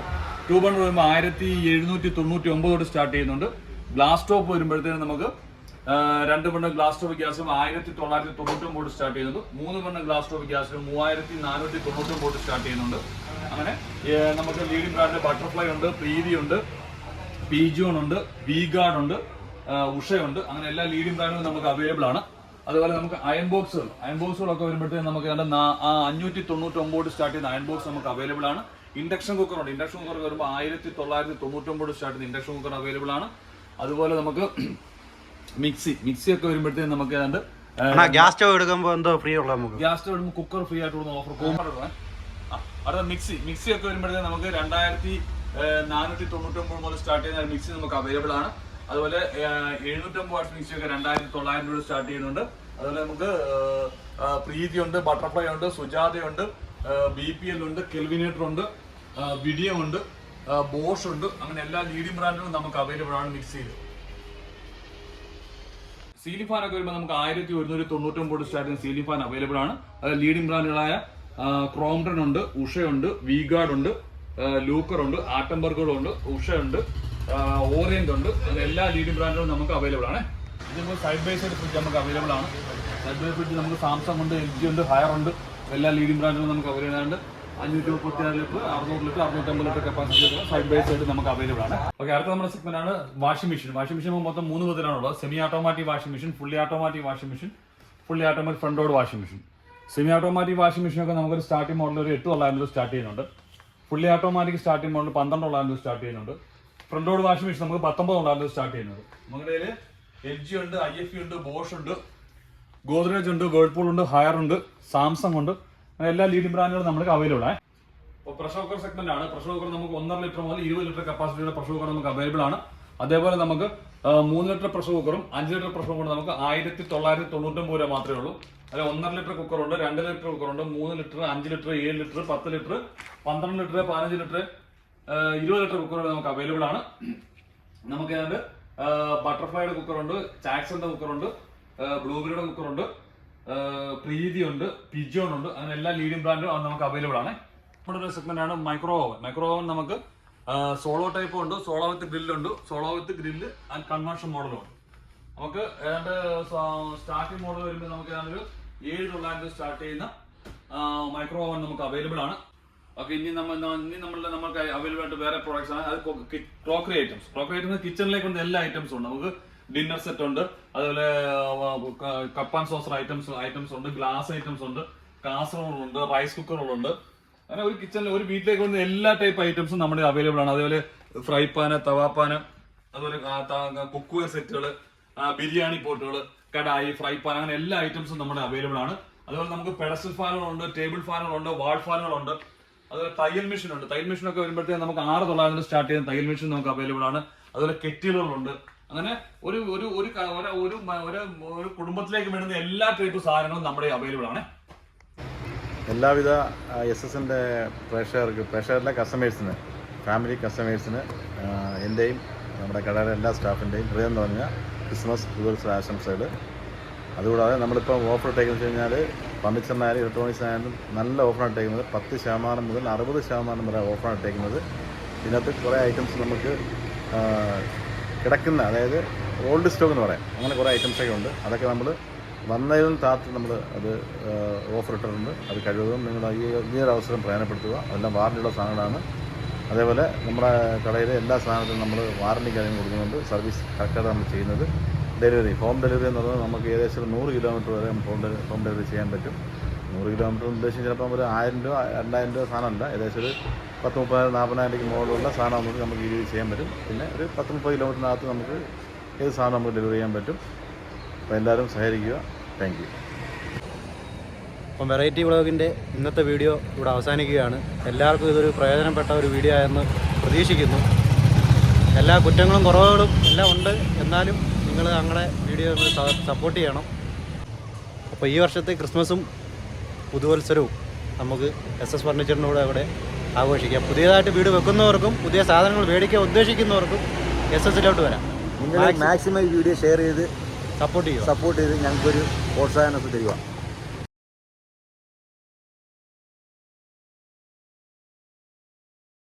ടു ബണ്ണർ വരുമ്പോൾ ആയിരത്തി എഴുന്നൂറ്റി തൊണ്ണൂറ്റി ഒമ്പതോട് സ്റ്റാർട്ട് ചെയ്യുന്നുണ്ട്. ഗ്ലാസ് ടോപ്പ് വരുമ്പോഴത്തേക്ക് നമുക്ക് രണ്ട് ബണ്ണ ഗ്ലാസ് ടോപ്പ് ഗ്യാസും ആയിരത്തി തൊള്ളായിരത്തി തൊണ്ണൂറ്റി ഒമ്പത് സ്റ്റാർട്ട് ചെയ്യുന്നുണ്ട്. മൂന്ന് ബണ്ണ ഗ്ലാസ് ടോപ്പ് ഗ്യാസും മൂവായിരത്തി നാനൂറ്റി തൊണ്ണൂറ്റി ഒമ്പത് സ്റ്റാർട്ട് ചെയ്യുന്നുണ്ട്. അങ്ങനെ നമുക്ക് ലീഡിംഗ് ബ്രാൻഡ് ബട്ടർഫ്ലൈ ഉണ്ട് പ്രീതി ഉണ്ട്. പീജോൺ ഉണ്ട് വി ഗാർഡ് ഉണ്ട് ഉഷയുണ്ട്. അങ്ങനെ എല്ലാ ലീഡിംഗ് ബ്രാൻഡുകളും നമുക്ക് അവൈലബിൾ ആണ്. അതുപോലെ നമുക്ക് അയൺ ബോക്സുകൾ അയൺ ബോക്സുകളൊക്കെ വരുമ്പോഴത്തേക്കും നമുക്ക് ഏതാണ്ട് ആ അഞ്ഞൂറ്റി തൊണ്ണൂറ്റി ഒമ്പത് സ്റ്റാർട്ട് ചെയ്യുന്ന അയൺ ബോക്സ് നമുക്ക് അവൈലബിൾ ആണ്. ഇൻഡക്ഷൻ കുക്കർ ഉണ്ട്. ഇൻഡക്ഷൻ കുക്കർ വരുമ്പോൾ ആയിരത്തി തൊള്ളായിരത്തി തൊണ്ണൂറ്റൊമ്പത് സ്റ്റാർട്ട് ചെയ്യുന്ന ഇൻഡക്ഷൻ കുക്കർ അവൈലബിൾ ആണ്. അതുപോലെ നമുക്ക് മിക്സി. മിക്സി ഒക്കെ വരുമ്പോഴത്തേക്ക് നമുക്ക് ഏതാണ്ട് ഗ്യാസ് സ്റ്റവ് എടുക്കുമ്പോൾ എന്തോ ഫ്രീ ഉള്ള നമുക്ക്. ഗ്യാസ് സ്റ്റവ് എടുക്കുമ്പോൾ കുക്കർ ഫ്രീ ആയിട്ട് കൊടുക്കുന്ന ഓഫർ കൂപ്പൺ അടുത്ത മിക്സി. മിക്സി ഒക്കെ വരുമ്പോഴത്തേക്ക് നമുക്ക് രണ്ടായിരത്തി നാനൂറ്റി തൊണ്ണൂറ്റൊമ്പത് മുതൽ സ്റ്റാർട്ട് ചെയ്യുന്ന മിക്സി നമുക്ക് അവൈലബിൾ ആണ്. അതുപോലെ എഴുന്നൂറ്റമ്പത് വാട്ട്സ് മിക്സി ഒക്കെ രണ്ടായിരത്തി തൊള്ളായിരം രൂപ സ്റ്റാർട്ട് ചെയ്യുന്നുണ്ട്. അതുപോലെ നമുക്ക് പ്രീതിയുണ്ട് ബട്ടർഫ്ലൈ ഉണ്ട് സുജാതയുണ്ട് ബി പി എൽ ഉണ്ട് കെൽവിനേറ്റർ ഉണ്ട് വിഡിയോ ഉണ്ട് ബോഷ് ഉണ്ട്. അങ്ങനെ എല്ലാ ലീഡിംഗ് ബ്രാൻഡുകളും നമുക്ക് അവൈലബിൾ ആണ് മിക്സിയിൽ സീലിംഗ് ഫാൻ ഒക്കെ വരുമ്പോൾ നമുക്ക് ആയിരത്തി ഒരുന്നൂറ്റി തൊണ്ണൂറ്റൊമ്പത് സ്റ്റാർട്ടിംഗ് സീലിംഗ് ഫാൻ അവൈലബിൾ ആണ്. അത് ലീഡിംഗ് ബ്രാൻഡുകളായ ക്രോംഡൺ ഉണ്ട് ഉഷയുണ്ട് വിഗാർഡ് ഉണ്ട് ലൂക്കർ ഉണ്ട് ആറ്റംബർഗുകളും ഉണ്ട് ഓറിയന്റ് ഉണ്ട് അങ്ങനെ എല്ലാ ലീഡിംഗ് ബ്രാൻഡുകളും നമുക്ക് അവൈലബിൾ ആണ്. ഇതിപ്പോൾ സൈഡ് ബൈ സൈഡ് ഫ്രിഡ്ജ് നമുക്ക് അവൈലബിൾ ആണ്. സൈഡ് ബൈ ഫ്രിഡ്ജ് നമുക്ക് സാംസങ് ഉണ്ട് എൽ ജി ഉണ്ട് ഹയർ ഉണ്ട്. എല്ലാ ലീഡിംഗ് ബ്രാൻഡുകളും നമുക്ക് അവൈലബിൾ ആണ്. അഞ്ഞൂറ്റി മുപ്പത്തി ആറ് ലിറ്റർ അറുന്നൂറ് ലിറ്റർ അറുന്നൂറ്റമ്പത് litre capacity side by side നമുക്ക് അവൈലബിൾ ആണ്. ഓക്കെ അടുത്ത നമ്മുടെ സെഗ്മെന്റ് ആണ് വാഷിംഗ് മെഷീൻ വാഷിംഗ് മെഷീൻ മൊത്തം മൂന്ന് വിധത്തിലാണുള്ളത് semi automatic washing machine fully automatic washing machine fully automatic front load washing machine semi automatic washing machine ഒക്കെ നമുക്കൊരു സ്റ്റാർട്ടിംഗ് മോഡൽ ഒരു എട്ട് തൊള്ളായിരം രൂപ സ്റ്റാർട്ട് ചെയ്യുന്നുണ്ട്. ഫുള്ളി ഓട്ടോമാറ്റിക് സ്റ്റാർട്ടിംഗ് മോഡൽ പന്ത്രണ്ട് തൊള്ളായിരം സ്റ്റാർട്ട് ചെയ്യുന്നുണ്ട്. ഫ്രണ്ട് ലോഡ് വാഷിംഗ് മെഷീൻ നമുക്ക് പത്തൊമ്പത് തൊള്ളായിരം സ്റ്റാർട്ട് ചെയ്യുന്നത് നമ്മുടെ എൽ ജി ഉണ്ട് ഐ എഫ് ഉണ്ട് ബോഷ് ഉണ്ട് ഗോദ്രേജ് ഉണ്ട് വേൾപൂൾ ഉണ്ട് ഹയർ ഉണ്ട് സാംസങ് ഉണ്ട്. അങ്ങനെ എല്ലാ ലീഡിംഗ് ബ്രാൻഡുകളും നമുക്ക് അവൈലബിൾ ആണ് ഇപ്പോൾ പ്രഷർ കുക്കർ സെഗ്മെന്റ് ആണ്. പ്രഷർ കുക്കർ നമുക്ക് ഒന്നര ലിറ്റർ മുതൽ ഇരുപത് ലിറ്റർ കപ്പാസിറ്റിയുടെ പ്രഷർ കുക്കർ നമുക്ക് അവൈലബിൾ ആണ്. അതേപോലെ നമുക്ക് മൂന്ന് ലിറ്റർ പ്രഷർ കുക്കറും അഞ്ച് ലിറ്റർ പ്രഷർ കുക്കറും നമുക്ക് ആയിരത്തി തൊള്ളായിരത്തി തൊണ്ണൂറ്റൊമ്പത് രൂപ മാത്രമേ ഉള്ളൂ. അതിൽ ഒന്നര ലിറ്റർ കുക്കറുണ്ട് രണ്ട് ലിറ്റർ കുക്കറുണ്ട് മൂന്ന് ലിറ്റർ അഞ്ച് ലിറ്റർ ഏഴ് ലിറ്റർ പത്ത് ലിറ്റർ പന്ത്രണ്ട് ലിറ്റർ പതിനഞ്ച് ലിറ്റർ ഇരുപത് ലിറ്റർ കുക്കറുകൾ നമുക്ക് അവൈലബിൾ ആണ്. നമുക്ക് ഏതാണ്ട് ബട്ടർഫ്ലൈയുടെ കുക്കറുണ്ട് ചാക്സന്റെ കുക്കറുണ്ട് ബ്ലൂബെറിയുടെ കുക്കറുണ്ട് പ്രീതി ഉണ്ട് പിജോൺ ഉണ്ട് അങ്ങനെ എല്ലാ ലീഡിംഗ് ബ്രാൻഡും നമുക്ക് അവൈലബിൾ ആണ്. നമ്മുടെ ഒരു സെഗ്മെന്റ് ആണ് മൈക്രോ ഓവൻ മൈക്രോ ഓവൻ നമുക്ക് സോളോ ടൈപ്പ് ഉണ്ട് solo with ഗ്രില്ലുണ്ട് solo with grill and convention മോഡലും ഉണ്ട്. നമുക്ക് ഏതാണ്ട് സ്റ്റാർട്ടിംഗ് മോഡൽ വരുമ്പോൾ നമുക്ക് ഏതാണ്ട് ഒരു ഏഴ് തൊള്ളായിരം സ്റ്റാർട്ട് ചെയ്യുന്ന മൈക്രോ ഓവൻ നമുക്ക് അവൈലബിൾ ആണ്. ഓക്കെ ഇനി നമ്മൾ ഇനി നമ്മളുടെ നമുക്ക് അവൈലബിൾ ആയിട്ട് വേറെ പ്രോഡക്ട്സ് ആണ്. അത് ക്രോക്കറി ഐറ്റംസ് ക്രോക്കറി ഐറ്റംസ് കിച്ചണിലേക്ക് വന്ന എല്ലാ ഐറ്റംസും ഉണ്ട്. നമുക്ക് ഡിന്നർ സെറ്റ് ഉണ്ട്. അതുപോലെ cup and saucer items items ഉണ്ട്. ഗ്ലാസ് ഐറ്റംസ് ഉണ്ട്. കാസറോളുണ്ട് റൈസ് കുക്കറുകളുണ്ട് അങ്ങനെ ഒരു കിച്ചണിൽ ഒരു വീട്ടിലേക്ക് വന്ന എല്ലാ ടൈപ്പ് ഐറ്റംസും നമ്മുടെ അവൈലബിൾ ആണ്. അതേപോലെ ഫ്രൈ പാന് തവാപ്പാന് അതുപോലെ കുക്ക് വെയർ സെറ്റുകൾ ബിരിയാണി പോട്ടുകൾ കടായി ഫ്രൈ പാൻ അങ്ങനെ എല്ലാ ഐറ്റംസും നമ്മുടെ അവൈലബിൾ ആണ്. അതുപോലെ നമുക്ക് പെഡസ്റ്റൽ ഫാനുകളുണ്ട് ടേബിൾ ഫാനുകളുണ്ട് വാൾ ഫാനുകളുണ്ട് അതുപോലെ തയ്യൽ മെഷീൻ ഉണ്ട് തയ്യൽ മെഷീൻ ഒക്കെ വരുമ്പോഴത്തേക്ക് നമുക്ക് ആറ് തൊള്ളായിരം സ്റ്റാർട്ട് ചെയ്യുന്ന തയ്യൽ മെഷീൻ നമുക്ക് അവൈലബിൾ ആണ്. അതുപോലെ കെറ്റിലുകളുണ്ട്. അങ്ങനെ ഒരു ഒരു ഒരു ഒരു- ഒരു കുടുംബത്തിലേക്ക് വേണ്ടുന്ന എല്ലാ ടൈപ്പ് സാധനങ്ങളും നമ്മുടെ അവൈലബിൾ ആണ്. എല്ലാവിധ എസ് എസ് എന്റെ പ്രേക്ഷകർക്ക് പ്രേക്ഷകരിലെ കസ്റ്റമേഴ്സിന് ഫാമിലി കസ്റ്റമേഴ്സിന് എന്റെയും നമ്മുടെ കടയുടെ എല്ലാ സ്റ്റാഫിന്റെയും ഹൃദയം നിറഞ്ഞ ക്രിസ്മസ് പുതുവത്സര ആശംസകൾ അതുകൂടാതെ നമ്മളിപ്പോൾ ഓഫർ ഇട്ടേക്കെന്ന് വെച്ച് കഴിഞ്ഞാൽ ഫർണിച്ചറിനായാലും ഇലക്ട്രോണിക്സിനായാലും നല്ല ഓഫറാണ് ഇട്ടേക്കുന്നത്. പത്ത് ശതമാനം മുതൽ അറുപത് ശതമാനം വരെ ഓഫറാണ് ഇട്ടേക്കുന്നത്. ഇതിനകത്ത് കുറേ ഐറ്റംസ് നമുക്ക് കിടക്കുന്ന അതായത് ഓൾഡ് സ്റ്റോക്ക് എന്ന് പറയാം. അങ്ങനെ കുറേ ഐറ്റംസൊക്കെ ഉണ്ട്. അതൊക്കെ നമ്മൾ വന്നതിനും താത്ത് നമ്മൾ അത് ഓഫർ ഇട്ടിട്ടുണ്ട്. അത് കഴിവതും നിങ്ങൾ ഈ ഈ അവസരം പ്രയോജനപ്പെടുത്തുക. അതെല്ലാം വാറണ്ടിയുള്ള സാധനങ്ങളാണ്. അതേപോലെ നമ്മുടെ കടയിലെ എല്ലാ സാധനത്തിനും നമ്മൾ വാറണ്ടി കാര്യങ്ങൾ കൊടുക്കുന്നുണ്ട്. സർവീസ് കറക്റ്റായിട്ട് നമ്മൾ ചെയ്യുന്നത്. ഡെലിവറി ഹോം ഡെലിവറി എന്ന് പറഞ്ഞാൽ നമുക്ക് ഏകദേശം ഒരു നൂറ് കിലോമീറ്റർ വരെ ഹോം ഡെലിവറി ഹോം ഡെലിവറി ചെയ്യാൻ പറ്റും. നൂറ് കിലോമീറ്റർ ഉദ്ദേശിച്ച് ചിലപ്പം ഒരു ആയിരം രൂപ രണ്ടായിരം രൂപ സാധനമല്ല. ഏകദേശം ഒരു പത്ത് മുപ്പതിനായിരം നാൽപ്പതിനായിരം രൂപയ്ക്ക് മുകളിലുള്ള സാധനം നമുക്ക് നമുക്ക് ഈ രീതിയിൽ ചെയ്യാൻ പറ്റും. പിന്നെ ഒരു പത്ത് മുപ്പത് കിലോമീറ്ററിനകത്ത് നമുക്ക് ഏത് സാധനം നമുക്ക് ഡെലിവറി ചെയ്യാൻ പറ്റും. അപ്പോൾ എല്ലാവരും സഹകരിക്കുക. Thank you. അപ്പം വെറൈറ്റി വ്ളോഗിന്റെ ഇന്നത്തെ വീഡിയോ ഇവിടെ അവസാനിക്കുകയാണ്. എല്ലാവർക്കും ഇതൊരു പ്രയോജനപ്പെട്ട ഒരു വീഡിയോ ആയെന്ന് പ്രതീക്ഷിക്കുന്നു. എല്ലാ കുറ്റങ്ങളും കുറവുകളും എല്ലാം ഉണ്ട്. എന്നാലും നിങ്ങൾ ഞങ്ങളെ വീഡിയോ സപ്പോർട്ട് ചെയ്യണം. അപ്പോൾ ഈ വർഷത്തെ ക്രിസ്മസും പുതുവത്സരവും നമുക്ക് എസ് എസ് ഫർണിച്ചറിനോട് അവിടെ ആഘോഷിക്കാം. പുതിയതായിട്ട് വീട് വെക്കുന്നവർക്കും പുതിയ സാധനങ്ങൾ മേടിക്കാൻ ഉദ്ദേശിക്കുന്നവർക്കും എസ് എസിലോട്ട് വരാം. നിങ്ങൾ മാക്സിമം വീഡിയോ ഷെയർ ചെയ്ത് സപ്പോർട്ട് ചെയ്യുക. സപ്പോർട്ട് ചെയ്ത് ഞങ്ങൾക്കൊരു പ്രോത്സാഹനം തരിക.